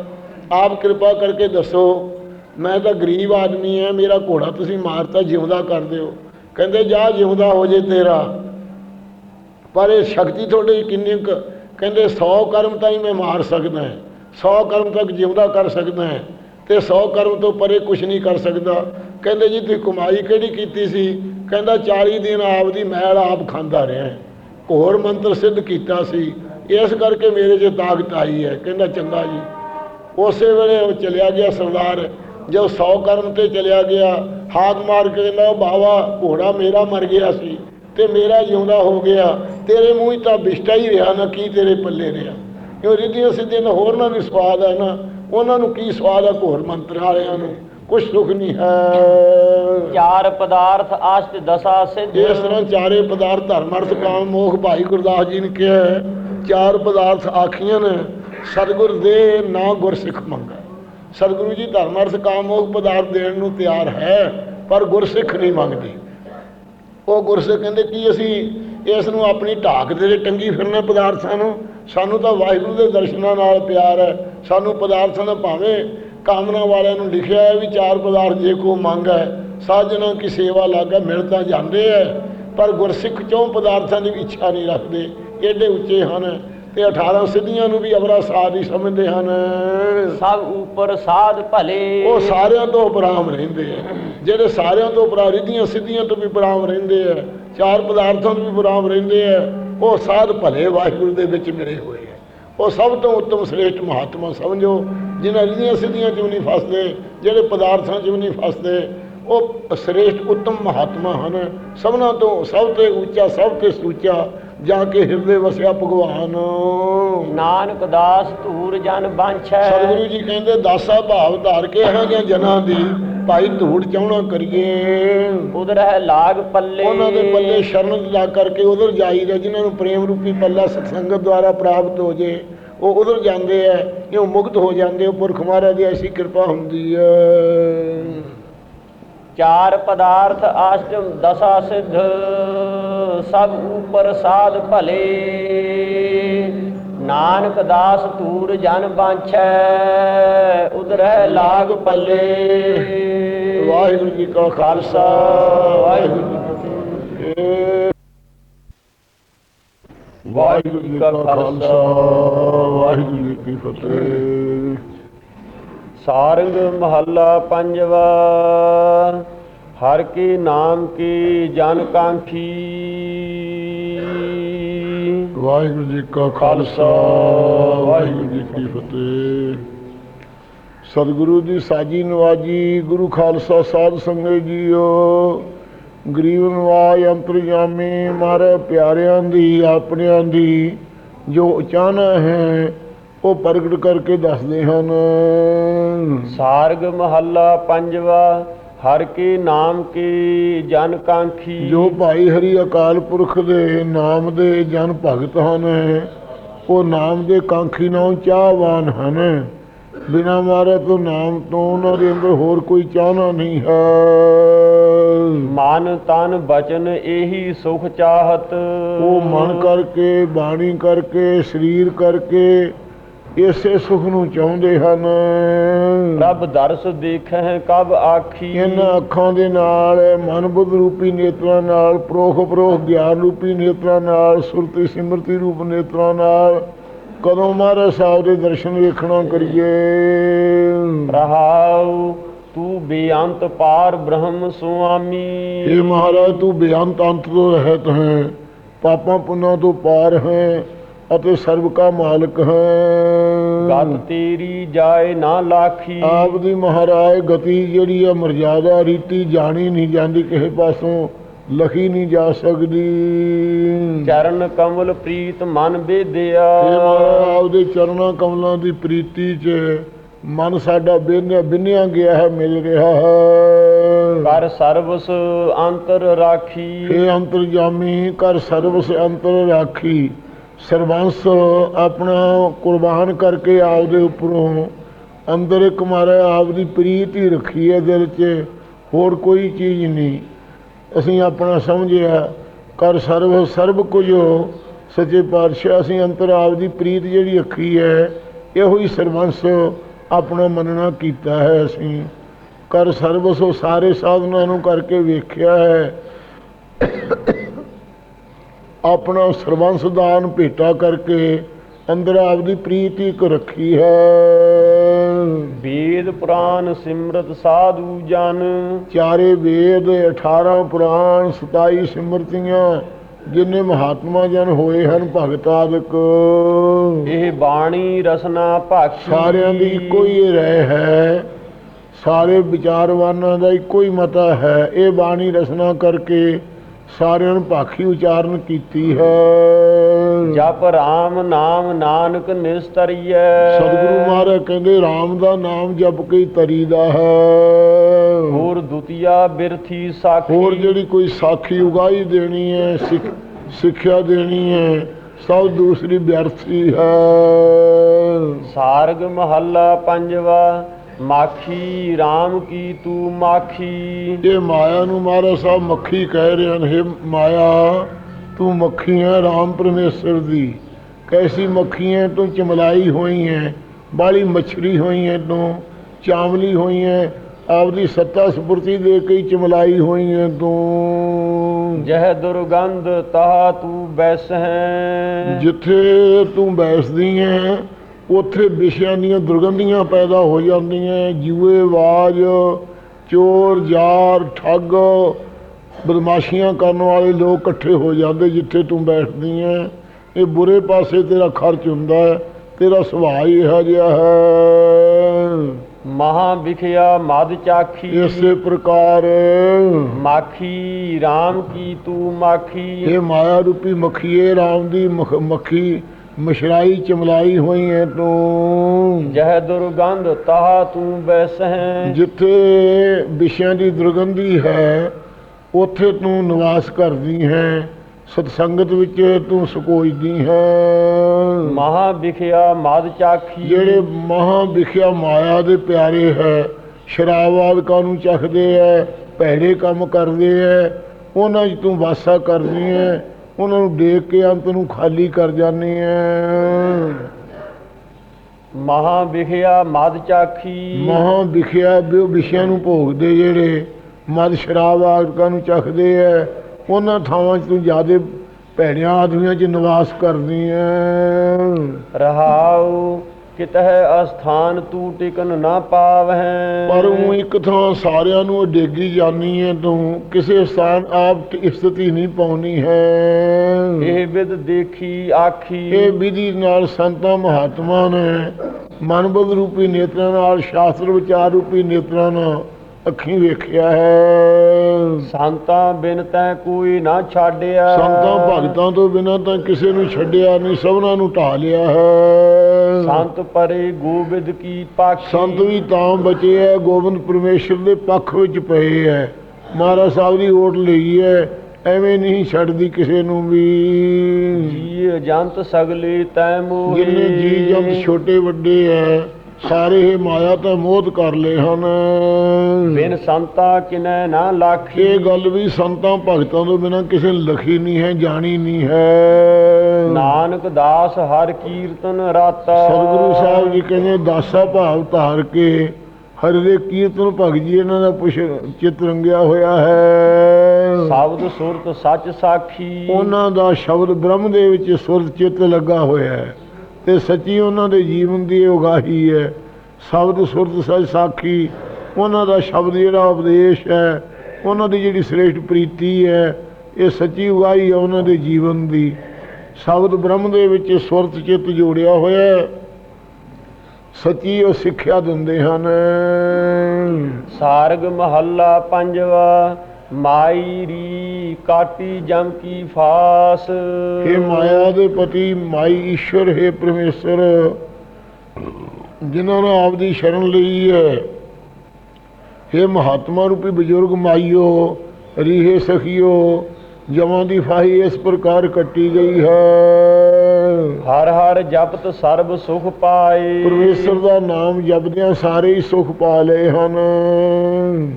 ਆਪ ਕਿਰਪਾ ਕਰਕੇ ਦੱਸੋ ਮੈਂ ਤਾਂ ਗਰੀਬ ਆਦਮੀ ਹਾਂ ਮੇਰਾ ਘੋੜਾ ਤੁਸੀਂ ਮਾਰਤਾ ਜਿਉਂਦਾ ਕਰ ਦਿਓ ਕਹਿੰਦੇ, ਜਾ ਜਿਉਂਦਾ ਹੋ ਜੇ ਤੇਰਾ। ਪਰ ਇਹ ਸ਼ਕਤੀ ਤੁਹਾਡੇ 'ਚ ਕਿੰਨੀ ਕਹਿੰਦੇ 100 ਕਰਮ ਤਾਂ ਹੀ ਮੈਂ ਮਾਰ ਸਕਦਾ ਹਾਂ 100 ਕਰਮ ਤੱਕ ਜਿਉਂਦਾ ਕਰ ਸਕਦਾ ਹਾਂ ਤੇ 100 ਕਰਮ ਤੋਂ ਪਰੇ ਕੁਝ ਨਹੀਂ ਕਰ ਸਕਦਾ। ਕਹਿੰਦੇ ਜੀ, ਤੁਸੀਂ ਕਮਾਈ ਕਿਹੜੀ ਕੀਤੀ ਸੀ? ਕਹਿੰਦਾ 40 ਦਿਨ ਆਪ ਦੀ ਮੈਲ ਆਪ ਖਾਂਦਾ ਰਿਹਾ ਘੋਰ ਮੰਤਰ ਸਿੱਧ ਕੀਤਾ ਸੀ। ਇਸ ਕਰਕੇ ਮੇਰੇ 'ਚ ਤਾਕਤ ਆਈ ਹੈ ਕਹਿੰਦਾ, ਚੰਗਾ ਜੀ। ਉਸੇ ਵੇਲੇ ਉਹ ਚਲਿਆ ਗਿਆ ਸਰਦਾਰ। ਜਦ 100 ਕਰਮ ਤੇ ਚਲਿਆ ਗਿਆ ਹਾਕ ਮਾਰ ਕੇ ਕਹਿੰਦਾ ਬਾਵਾ ਘੋੜਾ ਮੇਰਾ ਮਰ ਗਿਆ ਸੀ ਤੇ ਮੇਰਾ ਜਿਉਂਦਾ ਹੋ ਗਿਆ। ਤੇਰੇ ਮੂੰਹ 'ਚ ਤਾਂ ਬਿਸ਼ਟਾ ਹੀ ਰਿਹਾ ਨਾ ਕੀ ਤੇਰੇ ਪੱਲੇ ਰਿਹਾ? ਕਿਉਂ ਰਿੱਧੀਆਂ ਸਿੱਧੀਆਂ ਹੋਰ ਨਾ ਵੀ ਸਵਾਦ ਹੈ ਨਾ ਉਹਨਾਂ ਨੂੰ ਕੀ ਸਵਾਦ ਹੈ ਘੋਰ ਮੰਤਰ ਵਾਲਿਆਂ ਨੂੰ? ਕੁਛ ਸੁਖ ਨਹੀਂ ਹੈ। ਚਾਰ ਪਦਾਰਥ ਅਸ਼ਟ ਦਸਾ ਸਿੱਧ। ਇਸ ਤਰ੍ਹਾਂ ਚਾਰੇ ਪਦਾਰਥ ਧਰਮ ਅਰਥ ਕਾਮ ਮੋਖ ਭਾਈ ਗੁਰਦਾਸ ਜੀ ਨੇ ਕਿਹਾ ਚਾਰ ਪਦਾਰਥ ਆਖੀਆਂ ਨੇ ਸਤਿਗੁਰ ਦੇ ਨਾ ਗੁਰ ਸਿੱਖ ਮੰਗਾ। ਸਤਿਗੁਰੂ ਜੀ, ਧਰਮ ਅਰਥ ਕਾਮ ਮੋਖ ਪਦਾਰਥ ਦੇਣ ਨੂੰ ਤਿਆਰ ਹੈ, ਪਰ ਗੁਰਸਿੱਖ ਨਹੀਂ ਮੰਗਦੇ। ਉਹ ਗੁਰਸਿੱਖ ਕਹਿੰਦੇ, ਕਿ ਅਸੀਂ ਇਸ ਨੂੰ ਆਪਣੀ ਢਾਕ ਦੇ ਟੰਗੀ ਫਿਰਨਾ ਪਦਾਰਥਾਂ ਨੂੰ? ਸਾਨੂੰ ਤਾਂ ਵਾਹਿਗੁਰੂ ਦੇ ਦਰਸ਼ਨਾਂ ਨਾਲ ਪਿਆਰ ਹੈ। ਸਾਨੂੰ ਪਦਾਰਥਾਂ ਦਾ ਭਾਵੇਂ ਕਾਮਨਾ ਵਾਲਿਆਂ ਨੂੰ ਲਿਖਿਆ ਹੈ ਵੀ ਚਾਰ ਪਦਾਰਥ ਜੇ ਕੋ ਮੰਗ ਹੈ ਸਾਜਣਾ ਕੀ ਸੇਵਾ ਲਾਗਾ, ਮਿਲ ਤਾਂ ਜਾਂਦੇ ਹੈ। ਪਰ ਗੁਰਸਿੱਖ ਚੋਂ ਪਦਾਰਥਾਂ ਦੀ ਵੀ ਇੱਛਾ ਨਹੀਂ ਰੱਖਦੇ। ਏਡੇ ਉੱਚੇ ਹਨ। ਤੇ 18 ਸਿੱਧੀਆਂ ਨੂੰ ਵੀ ਅਵਰਾ ਸਾਧ ਹੀ ਸਮਝਦੇ ਹਨ। ਸਭ ਉਪਰ ਸਾਧ ਭਲੇ। ਉਹ ਸਾਰਿਆਂ ਤੋਂ ਉਪਰਾਮ ਰਹਿੰਦੇ ਆ। ਜਿਹੜੇ ਸਾਰਿਆਂ ਤੋਂ ਉਪਰਾ ਰਿੱਧੀਆਂ ਸਿੱਧੀਆਂ ਤੋਂ ਵੀ ਉਪਰਾਮ ਰਹਿੰਦੇ ਆ। ਚਾਰ ਪਦਾਰਥਾਂ ਤੋਂ ਵੀ ਉਪਰਾਮ ਰਹਿੰਦੇ ਆ। ਉਹ ਸਾਧ ਭਲੇ ਵਾਹਿਗੁਰੂ ਦੇ ਵਿੱਚ ਮਿਲੇ ਹੋਏ ਆ। ਉਹ ਸਭ ਤੋਂ ਉੱਤਮ ਸ੍ਰੇਸ਼ਟ ਮਹਾਤਮਾ ਸਮਝੋ ਜਿਨ੍ਹਾਂ ਰਿੱਧੀਆਂ ਸਿੱਧੀਆਂ ਚ ਵੀ ਨਹੀਂ ਫਸਦੇ ਜਿਹੜੇ ਪਦਾਰਥਾਂ ਚ ਵੀ ਨਹੀਂ ਫਸਦੇ ਉਹ ਸ੍ਰੇਸ਼ਟ ਉੱਤਮ ਮਹਾਤਮਾ ਹਨ। ਸਭਨਾਂ ਤੋਂ ਸਭ ਤੋਂ ਉੱਚਾ ਸਭ ਤੋਂ ਸੁੱਚਾ ਜਾ ਕੇ ਹਿਰਦੇ ਵਸਿਆ ਭਗਵਾਨ। ਨਾਨਕ ਦਾਸ ਧੂਰ ਜਨ ਬਾਂਛੈ। ਸਤਿਗੁਰੂ ਜੀ ਕਹਿੰਦੇ ਦਾਸਾ ਭਾਵ ਧਾਰ ਕੇ ਇਹਨਾਂ ਦੀਆਂ ਜਨਾਂ ਦੀ ਭਾਈ ਧੂੜ ਚਾਉਣਾ ਕਰੀਏ। ਉਦਰ ਹੈ ਲਾਗ ਪੱਲੇ। ਉਹਨਾਂ ਦੇ ਪੱਲੇ ਸ਼ਰਨ ਲਾ ਕਰਕੇ ਉਧਰ ਜਾਈਦਾ ਜਿਨ੍ਹਾਂ ਨੂੰ ਪ੍ਰੇਮ ਰੂਪੀ ਪੱਲਾ ਸਤਸੰਗਤ ਦੁਆਰਾ ਪ੍ਰਾਪਤ ਹੋ ਜੇ ਉਹ ਉਧਰ ਜਾਂਦੇ ਆ ਕਿਉਂ ਮੁਕਤ ਹੋ ਜਾਂਦੇ ਉਹ ਪੁਰਖ ਮਹਾਰਾਜ ਦੀ ਐਸੀ ਕਿਰਪਾ ਹੁੰਦੀ ਹੈ ਚਾਰ ਪਦਾਰਥ ਆਸ਼ਟਮ ਦਸਾ ਸਿੱਧ। ਸਭ ਉਪਰ ਸਾਧ ਭਲੇ। ਨਾਨਕ ਦਾਸ ਧੂਰ ਜਨ ਬਾਂਛੈ ਉਦਰ ਲਾਗ ਪੱਲੇ ਵਾਹਿਗੁਰੂ ਜੀ ਕਾ ਖਾਲਸਾ, ਵਾਹਿਗੁਰੂ ਜੀ ਕੀ ਫਤਿਹ। ਵਾਹਿਗੁਰੂ ਜੀ ਕਾ ਖਾਲਸਾ, ਵਾਹਿਗੁਰੂ ਜੀ ਕੀ ਫਤਿਹ। ਸਾਰੰਗ ਮਹੱਲਾ ਪੰਜਵਾ। ਹਰ ਕੀ ਨਾਮ ਕੀ ਜਨ ਕਾਂਖੀ। ਵਾਹਿਗੁਰੂ ਜੀ ਕਾ ਖਾਲਸਾ ਵਾਹਿਗੁਰੂ ਜੀ ਕੀ ਫਤਿਹ। ਸਤਿਗੁਰੂ ਦੀ ਸਾਜੀ ਨਵਾਜੀ ਗੁਰੂ ਖਾਲਸਾ ਸਾਧ ਸੰਗਤ ਜੀਓ। ਗਰੀਬ ਨਵਾਜ ਅੰਤਰਜਾਮੀ ਮਾਰੇ ਪਿਆਰਿਆਂ ਦੀ ਆਪਣਿਆਂ ਦੀ ਜੋ ਚਾਹਨਾ ਹੈ ਉਹ ਪ੍ਰਗਟ ਕਰਕੇ ਦੱਸਦੇ ਹਨ। ਸਾਰਗ ਮਹੱਲਾ ਪੰਜਵਾ ਹਰ ਕੀ ਨਾਮ ਕੀ ਜਨ ਕਾਂਖੀ। ਜੋ ਭਾਈ ਹਰੀ ਅਕਾਲ ਪੁਰਖ ਦੇ ਨਾਮ ਦੇ ਜਨ ਭਗਤ ਹਨ ਉਹ ਨਾਮ ਦੇ ਕਾਂਖੀ ਨਾਮ ਚਾਹਵਾਨ ਹਨ। ਬਿਨਾ ਮਾਰੇ ਤੋਂ ਨਾਮ ਤੋਂ ਉਹਨਾਂ ਦੇ ਅੰਦਰ ਹੋਰ ਕੋਈ ਚਾਹਨਾ ਨਹੀਂ ਹੈ। ਮਨ ਤਨ ਬਚਨ ਇਹੀ ਸੁਖ ਚਾਹਤ। ਉਹ ਮਨ ਕਰਕੇ ਬਾਣੀ ਕਰਕੇ ਸਰੀਰ ਕਰਕੇ ਇਸੇ ਸੁਖ ਨੂੰ ਚਾਹੁੰਦੇ ਹਨ। ਰੱਬ ਦਰਸ ਦੇਖੈ ਕਬ ਆਖੀ। ਇਹਨਾਂ ਅੱਖਾਂ ਦੇ ਨਾਲ ਮਨ ਬੁੱਧ ਰੂਪੀ ਨੇਤਰਾਂ ਨਾਲ ਪ੍ਰੋਖ ਪ੍ਰੋਖ ਗਿਆਨ ਰੂਪੀ ਨੇਤਰਾਂ ਨਾਲ ਸੁਰਤੀ ਸਿਮਰਤੀ ਰੂਪ ਨੇਤਰਾਂ ਨਾਲ ਕਦੋਂ ਮਹਾਰਾਜ ਸਾਹਿਬ ਦੇ ਦਰਸ਼ਨ ਵੇਖਣਾ ਕਰੀਏ। ਰਹਾਉ ਤੂੰ ਬੇਅੰਤ ਪਾਰ ਬ੍ਰਹਮ ਸੁਆਮੀ। ਇਹ ਮਹਾਰਾਜ ਤੂੰ ਬੇਅੰਤ ਅੰਤ ਤੋਂ ਰਹਿਤ ਹੈ ਪਾਪਾਂ ਪੁੰਨਾਂ ਤੋਂ ਪਾਰ ਹੈ। ਅਤੇ ਸਰਬ ਕਾ ਮਾਲਕ ਹੈ। ਗਤ ਤੇਰੀ ਜਾਏ ਨਾ ਲਾਖੀ। ਆਪ ਦੀ ਮਹਾਰਾਜ ਗਤੀ ਜਿਹੜੀ ਹੈ ਮਰਜ਼ਾਦਾ ਰੀਤੀ ਜਾਣੀ ਨਹੀਂ ਜਾਂਦੀ ਕਿਸੇ ਪਾਸੋਂ ਲਖੀ ਨਹੀਂ ਜਾ ਸਕਦੀ। ਚਰਨ ਕਮਲ ਪ੍ਰੀਤ ਮਨ ਬੇਦਿਆ। ਇਹ ਮਹਾਰਾਜ ਆਪਦੇ ਚਰਨਾਂ ਕਮਲਾਂ ਦੀ ਪ੍ਰੀਤੀ 'ਚ ਮਨ ਸਾਡਾ ਬਿੰਨਿਆ ਬਿੰਨਿਆ ਗਿਆ ਹੈ ਮਿਲ ਰਿਹਾ ਹੈ। ਕਰ ਸਰਬਸ ਅੰਤਰ ਰਾਖੀ। ਇਹ ਅੰਤਰਜਾਮੀ ਕਰ ਸਰਵਸ ਅੰਤਰ ਰਾਖੀ। ਸਰਬੰਸ ਆਪਣਾ ਕੁਰਬਾਨ ਕਰਕੇ ਆਪਦੇ ਉੱਪਰੋਂ ਅੰਦਰ ਇੱਕ ਮਾਰਾ ਆਪ ਦੀ ਪ੍ਰੀਤ ਹੀ ਰੱਖੀ ਹੈ ਦਿਲ 'ਚ, ਹੋਰ ਕੋਈ ਚੀਜ਼ ਨਹੀਂ। ਅਸੀਂ ਆਪਣਾ ਸਮਝਿਆ, ਕਰ ਸਰਵ, ਸਰਬ ਕੁਝ ਸੱਚੇ ਪਾਤਸ਼ਾਹ, ਅਸੀਂ ਅੰਤਰ ਆਪ ਦੀ ਪ੍ਰੀਤ ਜਿਹੜੀ ਰੱਖੀ ਹੈ, ਇਹੋ ਹੀ ਸਰਬੰਸ ਆਪਣਾ ਮੰਨਣਾ ਕੀਤਾ ਹੈ ਅਸੀਂ। ਕਰ ਸਰਵਸ ਉਹ ਸਾਰੇ ਸਾਧਨਾਂ ਨੂੰ ਕਰਕੇ ਵੇਖਿਆ ਹੈ। ਆਪਣਾ ਸਰਬੰਸ ਦਾਨ ਭੇਟਾ ਕਰਕੇ ਅੰਦਰ ਆਪਦੀ ਪ੍ਰੀਤ ਇੱਕ ਰੱਖੀ ਹੈ। ਵੇਦ ਪੁਰਾਨ ਸਿਮਰਤ ਸਾਧੂ ਜਨ। ਚਾਰੇ ਵੇਦ 18 ਪੁਰਾਣ 27 ਸਿਮਰਤੀਆਂ ਜਿੰਨੇ ਮਹਾਤਮਾ ਜਨ ਹੋਏ ਹਨ ਭਗਤ ਆਦਿਕ। ਇਹ ਬਾਣੀ ਰਸਨਾ ਭਾਖੀ। ਸਾਰਿਆਂ ਦੀ ਇੱਕੋ ਹੀ ਰਹਿ ਹੈ। ਸਾਰੇ ਵਿਚਾਰਵਾਨਾਂ ਦਾ ਇੱਕੋ ਹੀ ਮਤਾ ਹੈ। ਇਹ ਬਾਣੀ ਰਸਨਾ ਕਰਕੇ ਸਾਰਿਆਂ ਨੂੰ ਭਾਖੀ ਉਚਾਰਨ ਕੀਤੀ ਹੈ। ਜਪ ਰਾਮ ਨਾਮ ਨਾਨਕ ਨਿਸਤਰੀਐ। ਸਤਿਗੁਰੂ ਮਹਾਰਾਜ ਕਹਿੰਦੇ RAM ਦਾ ਨਾਮ ਜਪ ਕੇ ਤਰੀਦਾ ਹੈ। ਹੋਰ ਦੁਤੀਆ ਬਿਰਥੀ ਸਾਖੀ। ਹੋਰ ਜਿਹੜੀ ਕੋਈ ਸਾਖੀ ਉਗਾਈ ਦੇਣੀ ਹੈ ਸਿੱਖ ਸਿੱਖਿਆ ਦੇਣੀ ਹੈ ਸਭ ਦੂਸਰੀ ਵਿਅਰਥੀ ਹੈ। ਸਾਰਗ ਮਹੱਲਾ ਪੰਜਵਾ। ਮਾਖੀ RAM ਕੀ ਤੂੰ ਮਾਖੀ? ਇਹ ਮਾਇਆ ਨੂੰ ਮਹਾਰਾਜ ਸਾਹਿਬ ਮੱਖੀ ਕਹਿ ਰਹੇ ਹਨ हे ਮਾਇਆ ਤੂੰ ਮੱਖੀ ਹੈ RAM ਪਰਮੇਸ਼ਰ ਦੀ। ਕੈਸੀ ਮੱਖੀ ਹੈ ਤੂੰ ਚਮਲਾਈ ਹੋਈ ਹੈ ਬਾਲੀ ਮਛਰੀ ਹੋਈ ਹੈ ਤੂੰ ਚਾਵਲੀ ਹੋਈ ਹੈ ਆਪਦੀ ਸੱਤਾ ਸਪੁਰਤੀ ਦੇ ਕੇ ਚਮਲਾਈ ਹੋਈ ਹੈ ਤੂੰ। ਜਹ ਦੁਰਗੰਧ ਤਾ ਤੂੰ ਬੈਸ ਹੈ। ਜਿੱਥੇ ਤੂੰ ਬੈਸਦੀ ਹੈ ਉੱਥੇ ਵਿਸ਼ਿਆਂ ਦੀਆਂ ਦੁਰਗੰਧੀਆਂ ਪੈਦਾ ਹੋ ਜਾਂਦੀਆਂ ਜੂਏ ਆਵਾਜ਼ ਚੋਰ ਜਾਰ ਠੱਗ ਬਦਮਾਸ਼ੀਆਂ ਕਰਨ ਵਾਲੇ ਲੋਕ ਇਕੱਠੇ ਹੋ ਜਾਂਦੇ ਜਿੱਥੇ ਤੂੰ ਬੈਠਦੀ ਹੈ ਇਹ ਬੁਰੇ ਪਾਸੇ ਤੇਰਾ ਖਰਚ ਹੁੰਦਾ ਹੈ ਤੇਰਾ ਸੁਭਾਅ ਹੀ ਇਹੋ ਜਿਹਾ ਹੈ। ਮਹਾ ਵਿਖਿਆ ਮਦ ਚਾਖੀ। ਇਸੇ ਪ੍ਰਕਾਰ ਮਾਖੀ RAM ਕੀ ਤੂੰ ਮਾਖੀ। ਇਹ ਮਾਇਆ ਰੂਪੀ ਮੱਖੀਏ ਰਾਮ ਦੀ ਮਖ- ਮੱਖੀ ਮਸ਼ਰਾਈ ਚਮਲਾਈ ਹੋਈ ਹੈ ਤੂੰ। ਜਹ ਦੁਰਗੰਧ ਤਾਹ ਤੂੰ ਬੈਸਹਿ। ਜਿੱਥੇ ਵਿਸ਼ਿਆਂ ਦੀ ਦੁਰਗੰਧੀ ਹੈ ਉੱਥੇ ਤੂੰ ਨਿਵਾਸ ਕਰਦੀ ਹੈ। ਸਤਸੰਗਤ ਵਿੱਚ ਤੂੰ ਸਕੋਜਦੀ ਹੈ। ਮਹਾ ਵਿਖਿਆ ਮਦ ਚਾਖੀ। ਜਿਹੜੇ ਮਹਾ ਵਿਖਿਆ ਮਾਇਆ ਦੇ ਪਿਆਰੇ ਹੈ ਸ਼ਰਾਬ ਆਦਿਕਾਂ ਨੂੰ ਚੱਖਦੇ ਹੈ ਭੈੜੇ ਕੰਮ ਕਰਦੇ ਹੈ ਉਹਨਾਂ 'ਚ ਤੂੰ ਵਾਸਾ ਕਰਦੀ ਹੈ। ਉਹਨਾਂ ਨੂੰ ਦੇਖ ਕੇ ਅੰਤ ਨੂੰ ਖਾਲੀ ਕਰ ਜਾਂਦੀ ਹੈ ਮਹਾ ਵਿਖਿਆ ਮਦ ਚਾਖੀ। ਮਹਾ ਵਿਖਿਆ ਬਿ- ਵਿਸ਼ਿਆਂ ਨੂੰ ਭੋਗਦੇ ਜਿਹੜੇ ਮਦ ਸ਼ਰਾਬ ਆਦਿਕਾਂ ਨੂੰ ਚੱਖਦੇ ਹੈ ਉਹਨਾਂ ਥਾਵਾਂ 'ਚ ਤੂੰ ਜਿਆਦੇ ਭੈੜਿਆਂ ਆਦਮੀਆਂ 'ਚ ਨਿਵਾਸ ਕਰਦੀ ਹੈ ਰਹਾਉ ਕਿਤਹਿ ਅਸਥਾਨ ਤੂੰ ਟਿਕਨ ਨਾ ਪਾਵਹਿ। ਪਰ ਉਹ ਇੱਕ ਥਾਂ ਸਾਰਿਆਂ ਨੂੰ ਡੇਗੀ ਜਾਨੀ ਹੈ ਤੂੰ ਕਿਸੇ ਸਥਾਨ ਆਪ ਸਥਿਤੀ ਨਹੀਂ ਪਾਉਣੀ ਹੈ। ਇਹ ਵਿਦ ਦੇਖੀ ਆਖੀ। ਇਹ ਵਿਧੀ ਨਾਲ ਸੰਤਾਂ ਮਹਾਤਮਾ ਨੇ ਮਨਬੁੱਧ ਰੂਪੀ ਨੇਤਰਾਂ ਨਾਲ ਸ਼ਾਸਤਰ ਵਿਚਾਰ ਰੂਪੀ ਨੇਤਰਾਂ ਨਾਲ ਅੱਖੀਂ ਵੇਖਿਆ ਹੈ। ਸੰਤਾਂ ਬਿਨ ਤੈ ਕੋਈ ਨਾ ਛਾੜਿਆ ਸੰਤਾਂ ਭਗਤਾਂ ਤੋਂ ਬਿਨਾਂ ਤਾਂ ਕਿਸੇ ਨੂੰ ਛੱਡਿਆ ਨਹੀਂ ਸਭਨਾਂ ਨੂੰ ਢਾ ਲਿਆ ਹੈ। ਸੰਤ ਪਰੇ ਗੋਬਿੰਦ ਕੀ ਪਾਖੀ। ਸੰਤ ਵੀ ਤਾਂ ਬਚੇ ਹੈ ਗੋਬਿੰਦ ਪਰਮੇਸ਼ਰ ਦੇ ਪੱਖ ਵਿੱਚ ਪਏ ਹੈ। ਮਹਾਰਾਜ ਸਾਹਿਬ ਦੀ ਓਟ ਲਈ ਹੈ ਐਵੇਂ ਨਹੀਂ ਛੱਡਦੀ ਕਿਸੇ ਨੂੰ ਵੀ। ਜੀ ਜੰਤ ਸਗਲੇ ਤੈ ਮੋਹੇ। ਜਿੰਨੇ ਜੀ ਜੰਤ ਛੋਟੇ ਵੱਡੇ ਹੈ ਸਾਰੇ ਇਹ ਮਾਇਆ ਤਾਂ ਮੋਹ ਕਰ ਲਏ ਹਨ। ਬਿਨ ਸੰਤਾ ਕਿਨੈ ਨਾ ਲਾਖੀ। ਇਹ ਗੱਲ ਵੀ ਸੰਤਾਂ ਭਗਤਾਂ ਤੋਂ ਬਿਨਾਂ ਕਿਸੇ ਲਖੀ ਨਹੀਂ ਹੈ ਜਾਣੀ ਨਹੀਂ ਹੈ। ਨਾਨਕ ਦਾਸ ਹਰ ਕੀਰਤਨ ਰਾਤਾ। ਸਤਿਗੁਰੂ ਸਾਹਿਬ ਜੀ ਕਹਿੰਦੇ ਦਾਸਾ ਭਾਵ ਧਾਰ ਕੇ ਹਰਿ ਦੇ ਕੀਰਤਨ ਭਗ ਜੀ ਇਹਨਾਂ ਦਾ ਪੁਸ਼ ਚਿਤ ਰੰਗਿਆ ਹੋਇਆ ਹੈ। ਸ਼ਬਦ ਸੁਰਤ ਸੱਚ ਸਾਖੀ। ਉਹਨਾਂ ਦਾ ਸ਼ਬਦ ਬ੍ਰਹਮ ਦੇ ਵਿੱਚ ਸੁਰਤ ਚਿਤ ਲੱਗਾ ਹੋਇਆ ਹੈ। ਤੇ ਸੱਚੀ ਉਹਨਾਂ ਦੇ ਜੀਵਨ ਦੀ ਇਹ ਉਗਾਹੀ ਹੈ। ਸ਼ਬਦ ਸੁਰਤ ਸੱਚ ਸਾਖੀ, ਉਹਨਾਂ ਦਾ ਸ਼ਬਦ ਜਿਹੜਾ ਉਪਦੇਸ਼ ਹੈ, ਉਹਨਾਂ ਦੀ ਜਿਹੜੀ ਸ੍ਰੇਸ਼ਟ ਪ੍ਰੀਤੀ ਹੈ, ਇਹ ਸੱਚੀ ਉਗਾਹੀ ਹੈ ਉਹਨਾਂ ਦੇ ਜੀਵਨ ਦੀ। ਸ਼ਬਦ ਬ੍ਰਹਮ ਦੇ ਵਿੱਚ ਸੁਰਤ ਚਿਤ ਜੋੜਿਆ ਹੋਇਆ ਹੈ। ਸੱਚੀ ਉਹ ਸਿੱਖਿਆ ਦਿੰਦੇ ਹਨ। ਸਾਰਗ ਮਹੱਲਾ ਪੰਜਵਾ। ਮਾਈ ਰੀ ਕਾਟੀ ਜਮ ਕੀ ਫਾਸ। हे ਮਾਇਆ ਦੇ ਪਤੀ, ਮਾਈ ਈਸ਼ਵਰ ਹੈ ਪਰਮੇਸ਼ਰ, ਜਿਨ੍ਹਾਂ ਨੇ ਆਪ ਦੀ ਸ਼ਰਨ ਲਈ ਹੈ। हे ਮਹਾਤਮਾ ਰੂਪੀ ਬਜ਼ੁਰਗ ਮਾਈਓ ਰੀਹੇ ਸਖੀਓ, ਜਮਾਂ ਦੀ ਫਾਹੀ ਇਸ ਪ੍ਰਕਾਰ ਕੱਟੀ ਗਈ ਹੈ। ਹਰ ਹਰ ਜਪਤ ਸਰਬ ਸੁਖ ਪਾਏ। ਪਰਮੇਸ਼ਰ ਦਾ ਨਾਮ ਜਪਦਿਆਂ ਸਾਰੇ ਹੀ ਸੁਖ ਪਾ ਲਏ ਹਨ।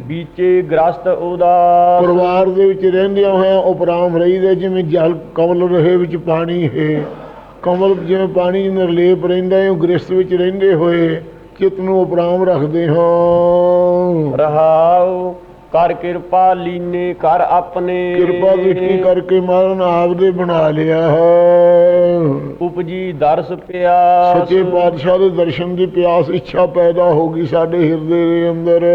ਬੀਚੇ ਗ੍ਰਸਤ ਉਦਾਸ ਪਰਿਵਾਰ ਦੇ ਵਿੱਚ ਰਹਿੰਦਿਆਂ ਹੋਇਆਂ ਉਪਰਾਮ ਰਹੀਦੇ ਜਿਵੇਂ ਜਲ ਕਮਲ ਰਹੇ ਵਿੱਚ ਪਾਣੀ ਹੈ। ਕਮਲ ਜਿਵੇਂ ਪਾਣੀ ਨਿਰਲੇਪ ਰਹਿੰਦਾ ਹੈ ਉਹ ਗ੍ਰਸਤ ਵਿੱਚ ਰਹਿੰਦੇ ਹੋਏ ਚਿੱਤ ਨੂੰ ਉਪਰਾਮ ਰੱਖਦੇ ਹਾਂ ਰਹਾਉ ਕਰ ਕਿਰਪਾ ਲੀਨੇ ਕਰ ਆਪਣੇ। ਕਿਰਪਾ ਦ੍ਰਿਸ਼ਟੀ ਕਰਕੇ ਮਾਰਨ ਆਪ ਦੇ ਬਣਾ ਲਿਆ ਹੈ। ਉਪਜੀ ਦਰਸ ਪਿਆਸ। ਸੱਚੇ ਪਾਤਸ਼ਾਹ ਦੇ ਦਰਸ਼ਨ ਦੀ ਪਿਆਸ ਇੱਛਾ ਪੈਦਾ ਹੋ ਗਈ ਸਾਡੇ ਹਿਰਦੇ ਦੇ ਅੰਦਰ।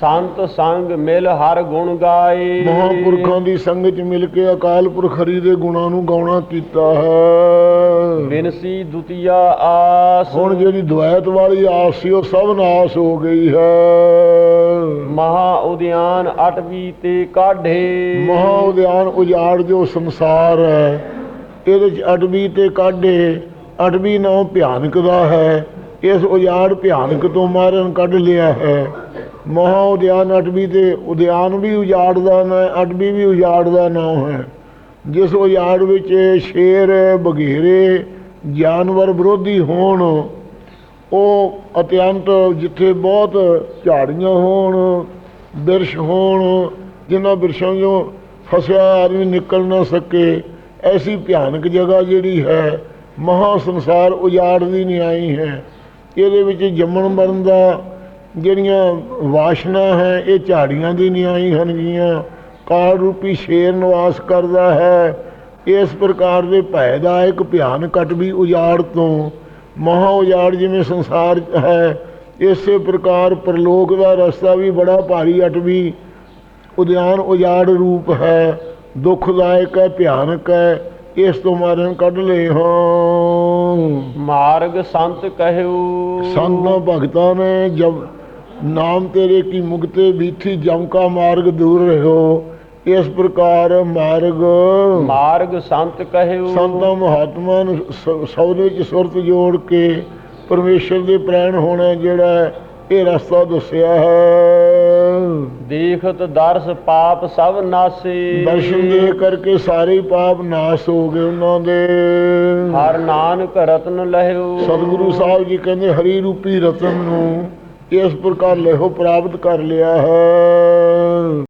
ਸੰਤ ਸੰਗ ਮਿਲ ਹਰ ਗੁਣ ਗਾਏ। ਮਹਾਂਪੁਰਖਾਂ ਦੀ ਸੰਗਤ ਮਿਲ ਕੇ ਅਕਾਲ ਪੁਰਖ ਹਰੀ ਦੇ ਗੁਣਾਂ ਨੂੰ ਗਾਉਣਾ ਕੀਤਾ ਹੈ। ਬਿਨਸੀ ਦੁਤੀਆ ਆਸ। ਹੁਣ ਜਿਹੜੀ ਦੁਆਇਤ ਵਾਲੀ ਆਸ ਸੀ ਉਹ ਸਭ ਨਾਸ ਹੋ ਗਈ ਹੈ। ਮਹਾ ਉਦਿਆਨ ਅਟਵੀ ਤੇ ਕਾਢੇ। ਮਹਾ ਉਦਿਆਨ ਉਜਾੜ ਜੋ ਸੰਸਾਰ। ਹੈ ਇਹਦੇ ਚ ਅਡਬੀ ਤੇ ਕਾਢੇ ਅਡਬੀ ਨਾਮ ਭਿਆਨਕ ਦਾ ਹੈ। ਇਸ ਉਜਾੜ ਭਿਆਨਕ ਤੋਂ ਮਾਰਨ ਕੱਢ ਲਿਆ ਹੈ। ਮਹਾ ਉਦਿਆਨ ਅਡਬੀ ਤੇ ਉਦਿਆਨ ਵੀ ਉਜਾੜ ਦਾ ਨਾਂ ਹੈ ਅਡਬੀ ਵੀ ਉਜਾੜ ਦਾ ਨਾਮ ਹੈ। ਜਿਸ ਉਜਾੜ ਵਿੱਚ ਸ਼ੇਰ ਬਘੇਰੇ, ਜਾਨਵਰ ਵਿਰੋਧੀ ਹੋਣ, ਉਹ ਅਤਿਅੰਤ ਜਿੱਥੇ ਬਹੁਤ ਝਾੜੀਆਂ ਹੋਣ ਬਿਰਸ਼ ਹੋਣ, ਜਿਨ੍ਹਾਂ ਬਿਰਸ਼ਾਂ 'ਚੋਂ ਫਸਿਆ ਆਦਮੀ ਨਿਕਲ ਨਾ ਸਕੇ, ਐਸੀ ਭਿਆਨਕ ਜਗ੍ਹਾ ਜਿਹੜੀ ਹੈ, ਮਹਾ ਸੰਸਾਰ ਉਜਾੜ ਦੀ ਨਹੀਂ ਆਈ ਹੈ। ਇਹਦੇ ਵਿੱਚ ਜੰਮਣ ਮਰਨ ਦਾ ਜਿਹੜੀਆਂ ਵਾਸ਼ਨਾ ਹੈ, ਇਹ ਝਾੜੀਆਂ ਦੀ ਨਹੀਂ ਆਈ ਹਨਗੀਆਂ ਕਾਲ ਰੂਪੀ ਸ਼ੇਰ ਨਿਵਾਸ ਕਰਦਾ ਹੈ। ਇਸ ਪ੍ਰਕਾਰ ਦੇ ਭੈ ਦਾ ਇੱਕ ਭਿਆਨਕ ਵੀ ਉਜਾੜ ਤੋਂ ਮਹਾ ਉਜਾੜ ਜਿਵੇਂ ਸੰਸਾਰ ਹੈ ਇਸੇ ਪ੍ਰਕਾਰ ਪ੍ਰਲੋਕ ਦਾ ਰਸਤਾ ਵੀ ਬੜਾ ਭਾਰੀ ਅਟਵੀ ਉਦਿਆਨ ਉਜਾੜ ਰੂਪ ਹੈ ਦੁਖਦਾਇਕ ਹੈ ਭਿਆਨਕ ਹੈ ਇਸ ਤੋਂ ਮਾਰਨ ਕੱਢ ਲਏ ਹਾਂ। ਮਾਰਗ ਸੰਤ ਕਹਿਓ। ਸੰਤਾਂ ਭਗਤਾਂ ਨੇ ਜਬ ਨਾਮ ਤੇਰੇ ਕੀ ਮੁਕਤੇ ਬੀਥੀ ਜਮ ਕਾ ਮਾਰਗ ਦੂਰ ਰਹੋ ਇਸ ਪ੍ਰਕਾਰ ਮਾਰਗ। ਮਾਰਗ ਸੰਤ ਕਹਿਓ। ਸੰਤਾਂ ਮਹਾਤਮਾ ਨੂੰ ਸ- ਸੌਦੇ ਚ ਸੁਰਤ ਜੋੜ ਕੇ ਪਰਮੇਸ਼ਰ ਦੇ ਪ੍ਰੈਣ ਹੋਣਾ ਜਿਹੜਾ ਹੈ, ਇਹ ਰਸਤਾ ਦੱਸਿਆ ਹੈ। ਦੇਖਤ ਦਰਸ ਪਾਪ ਸਭ ਨਾਸੇ। ਦਰਸ਼ਨ ਦੇ ਕਰਕੇ ਸਾਰੇ ਪਾਪ ਨਾਸ ਹੋ ਗਏ ਉਹਨਾਂ ਦੇ। ਹਰ ਨਾਨਕ ਰਤਨ ਲਹਿਓ। ਸਤਿਗੁਰੂ ਸਾਹਿਬ ਜੀ ਕਹਿੰਦੇ ਹਰੀ ਰੂਪੀ ਰਤਨ ਨੂੰ ਇਸ ਪ੍ਰਕਾਰ ਲੇਹੋ ਪ੍ਰਾਪਤ ਕਰ ਲਿਆ ਹੈ।